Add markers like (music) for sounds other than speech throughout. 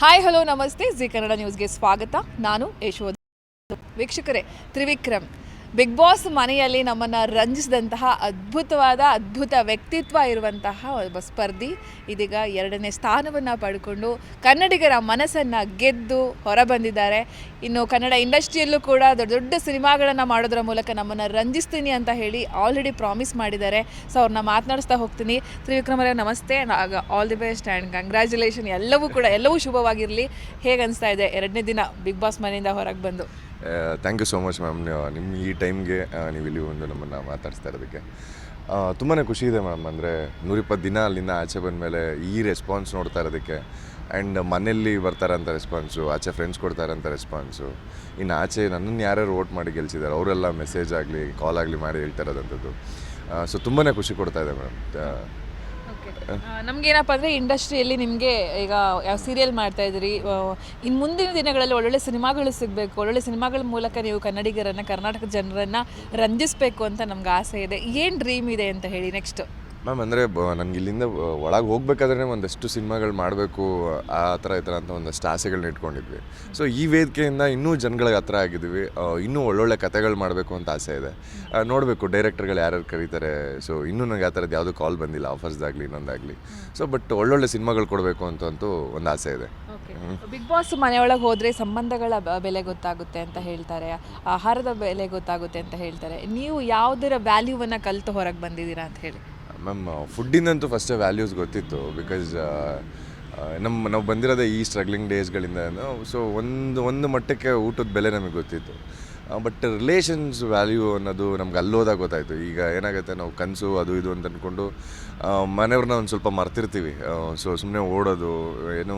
Hi hello ನಮಸ್ತೆ. G Kannada ನ್ಯೂಸ್ಗೆ ಸ್ವಾಗತ. ನಾನು ಯಶೋಧ. ವೀಕ್ಷಕರೇ ತ್ರಿವಿಕ್ರಮ್. ಬಿಗ್ ಬಾಸ್ ಮನೆಯಲ್ಲಿ ನಮ್ಮನ್ನು ರಂಜಿಸಿದಂತಹ ಅದ್ಭುತವಾದ, ಅದ್ಭುತ ವ್ಯಕ್ತಿತ್ವ ಇರುವಂತಹ ಒಬ್ಬ ಸ್ಪರ್ಧಿ ಇದೀಗ ಎರಡನೇ ಸ್ಥಾನವನ್ನು ಪಡ್ಕೊಂಡು ಕನ್ನಡಿಗರ ಮನಸ್ಸನ್ನು ಗೆದ್ದು ಹೊರಬಂದಿದ್ದಾರೆ. ಇನ್ನು ಕನ್ನಡ ಇಂಡಸ್ಟ್ರಿಯಲ್ಲೂ ಕೂಡ ದೊಡ್ಡ ದೊಡ್ಡ ಸಿನಿಮಾಗಳನ್ನು ಮಾಡೋದ್ರ ಮೂಲಕ ನಮ್ಮನ್ನು ರಂಜಿಸ್ತೀನಿ ಅಂತ ಹೇಳಿ ಆಲ್ರೆಡಿ ಪ್ರಾಮಿಸ್ ಮಾಡಿದ್ದಾರೆ. ಸೊ ಅವ್ರನ್ನ ಮಾತನಾಡಿಸ್ತಾ ಹೋಗ್ತೀನಿ. ತ್ರಿವಿಕ್ರಮರೇ ನಮಸ್ತೆ. All the best and congratulation ಎಲ್ಲವೂ ಕೂಡ, ಎಲ್ಲವೂ ಶುಭವಾಗಿರಲಿ. ಹೇಗೆ ಅನಿಸ್ತಾ ಇದೆ ಎರಡನೇ ದಿನ ಬಿಗ್ ಬಾಸ್ ಮನೆಯಿಂದ ಹೊರಗೆ ಬಂದು? Thank you so much ma'am ನಿಮ್ಮ ಈ ಟೈಮ್ಗೆ ನೀವು ಇಲ್ಲಿ ಒಂದು ನಮ್ಮನ್ನು ಮಾತಾಡಿಸ್ತಾ ಇರೋದಕ್ಕೆ. ತುಂಬಾ ಖುಷಿ ಇದೆ ಮ್ಯಾಮ್ ಅಂದರೆ ನೂರಿಪ್ಪತ್ತು ದಿನ ಅಲ್ಲಿಂದ ಆಚೆ ಬಂದ ಮೇಲೆ ಈ ರೆಸ್ಪಾನ್ಸ್ ನೋಡ್ತಾ ಇರೋದಕ್ಕೆ. ಆ್ಯಂಡ್ ಮನೆಯಲ್ಲಿ ಬರ್ತಾರಂಥ ರೆಸ್ಪಾನ್ಸು ಆಚೆ ಫ್ರೆಂಡ್ಸ್ ಕೊಡ್ತಾರಂಥ ರೆಸ್ಪಾನ್ಸು ಇನ್ನು ಆಚೆ ನನ್ನನ್ನು ಯಾರ್ಯಾರು ವೋಟ್ ಮಾಡಿ ಗೆಲ್ಸಿದ್ದಾರೆ ಅವರೆಲ್ಲ ಮೆಸೇಜ್ ಆಗಲಿ ಕಾಲ್ ಆಗಲಿ ಮಾಡಿ ಹೇಳ್ತಾ ಇರೋದಂಥದ್ದು. ಸೊ ತುಂಬಾ ಖುಷಿ ಕೊಡ್ತಾ ಇದೆ ಮೇಡಮ್ ನಮಗೇನಪ್ಪ ಅಂದ್ರೆ ಇಂಡಸ್ಟ್ರಿಯಲ್ಲಿ ನಿಮಗೆ ಈಗ ಯಾವ ಸೀರಿಯಲ್ ಮಾಡ್ತಾ ಇದ್ದೀರಿ ಇನ್ನು ಮುಂದಿನ ದಿನಗಳಲ್ಲಿ ಒಳ್ಳೊಳ್ಳೆ ಸಿನಿಮಾಗಳು ಸಿಗಬೇಕು, ಒಳ್ಳೊಳ್ಳೆ ಸಿನಿಮಾಗಳ ಮೂಲಕ ನೀವು ಕನ್ನಡಿಗರನ್ನ, ಕರ್ನಾಟಕ ಜನರನ್ನ ರಂಜಿಸಬೇಕು ಅಂತ ನಮ್ಗೆ ಆಸೆ ಇದೆ. ಏನ್ ಡ್ರೀಮ್ ಇದೆ ಅಂತ ಹೇಳಿ ನೆಕ್ಸ್ಟ್ ಮ್ಯಾಮ್ ಅಂದರೆ ನನಗೆ ಇಲ್ಲಿಂದ ಒಳಗೆ ಹೋಗ್ಬೇಕಾದ್ರೆ ಒಂದಷ್ಟು ಸಿನಿಮಾಗಳು ಮಾಡಬೇಕು ಆ ಥರ ಈ ಥರ ಅಂತ ಒಂದಷ್ಟು ಆಸೆಗಳನ್ನ ಇಟ್ಕೊಂಡಿದ್ವಿ. ಸೊ ಈ ವೇದಿಕೆಯಿಂದ ಇನ್ನೂ ಜನಗಳಿಗೆ ಹತ್ರ ಆಗಿದ್ವಿ. ಇನ್ನೂ ಒಳ್ಳೊಳ್ಳೆ ಕತೆಗಳು ಮಾಡಬೇಕು ಅಂತ ಆಸೆ ಇದೆ. ನೋಡಬೇಕು ಡೈರೆಕ್ಟರ್ಗಳು ಯಾರ್ಯಾರು ಕರೀತಾರೆ. ಸೊ ಇನ್ನೂ ನನಗೆ ಆ ಥರದ್ದು ಯಾವುದೂ ಕಾಲ್ ಬಂದಿಲ್ಲ. ಆಫರ್ಸ್ದಾಗಲಿ ಇನ್ನೊಂದಾಗಲಿ. ಸೊ ಬಟ್ ಒಳ್ಳೊಳ್ಳೆ ಸಿನಿಮಾಗಳು ಕೊಡಬೇಕು ಅಂತಂತೂ ಒಂದು ಆಸೆ ಇದೆ. ಬಿಗ್ ಬಾಸ್ ಮನೆಯೊಳಗೆ ಹೋದರೆ ಸಂಬಂಧಗಳ ಬೆಲೆ ಗೊತ್ತಾಗುತ್ತೆ ಅಂತ ಹೇಳ್ತಾರೆ. ಆಹಾರದ ಬೆಲೆ ಗೊತ್ತಾಗುತ್ತೆ ಅಂತ ಹೇಳ್ತಾರೆ. ನೀವು ಯಾವುದರ ವ್ಯಾಲ್ಯೂವನ್ನು ಕಲಿತು ಹೊರಗೆ ಬಂದಿದ್ದೀರಾ ಅಂತ ಹೇಳಿ. ಮ್ಯಾಮ್ ಫುಡ್ಡಿಂದಂತೂ ಫಸ್ಟೇ ವ್ಯಾಲ್ಯೂಸ್ ಗೊತ್ತಿತ್ತು ಬಿಕಾಸ್ ನಮ್ಮ ನಾವು ಬಂದಿರೋದೇ ಈ ಸ್ಟ್ರಗ್ಲಿಂಗ್ ಡೇಸ್ಗಳಿಂದ ಸೊ ಒಂದು ಒಂದು ಮಟ್ಟಕ್ಕೆ ಊಟದ ಬೆಲೆ ನಮಗೆ ಗೊತ್ತಿತ್ತು. ಬಟ್ ರಿಲೇಷನ್ಸ್ ವ್ಯಾಲ್ಯೂ ಅನ್ನೋದು ನಮ್ಗೆ ಅಲ್ಲೋದಾಗ ಗೊತ್ತಾಯಿತು. ಈಗ ಏನಾಗುತ್ತೆ, ನಾವು ಕನಸು, ಅದು, ಇದು ಅಂತ ಅಂದ್ಕೊಂಡು ಮನೆಯವ್ರನ್ನ ಒಂದು ಸ್ವಲ್ಪ ಮರ್ತಿರ್ತೀವಿ. ಸೊ ಸುಮ್ಮನೆ ಓಡೋದು, ಏನು,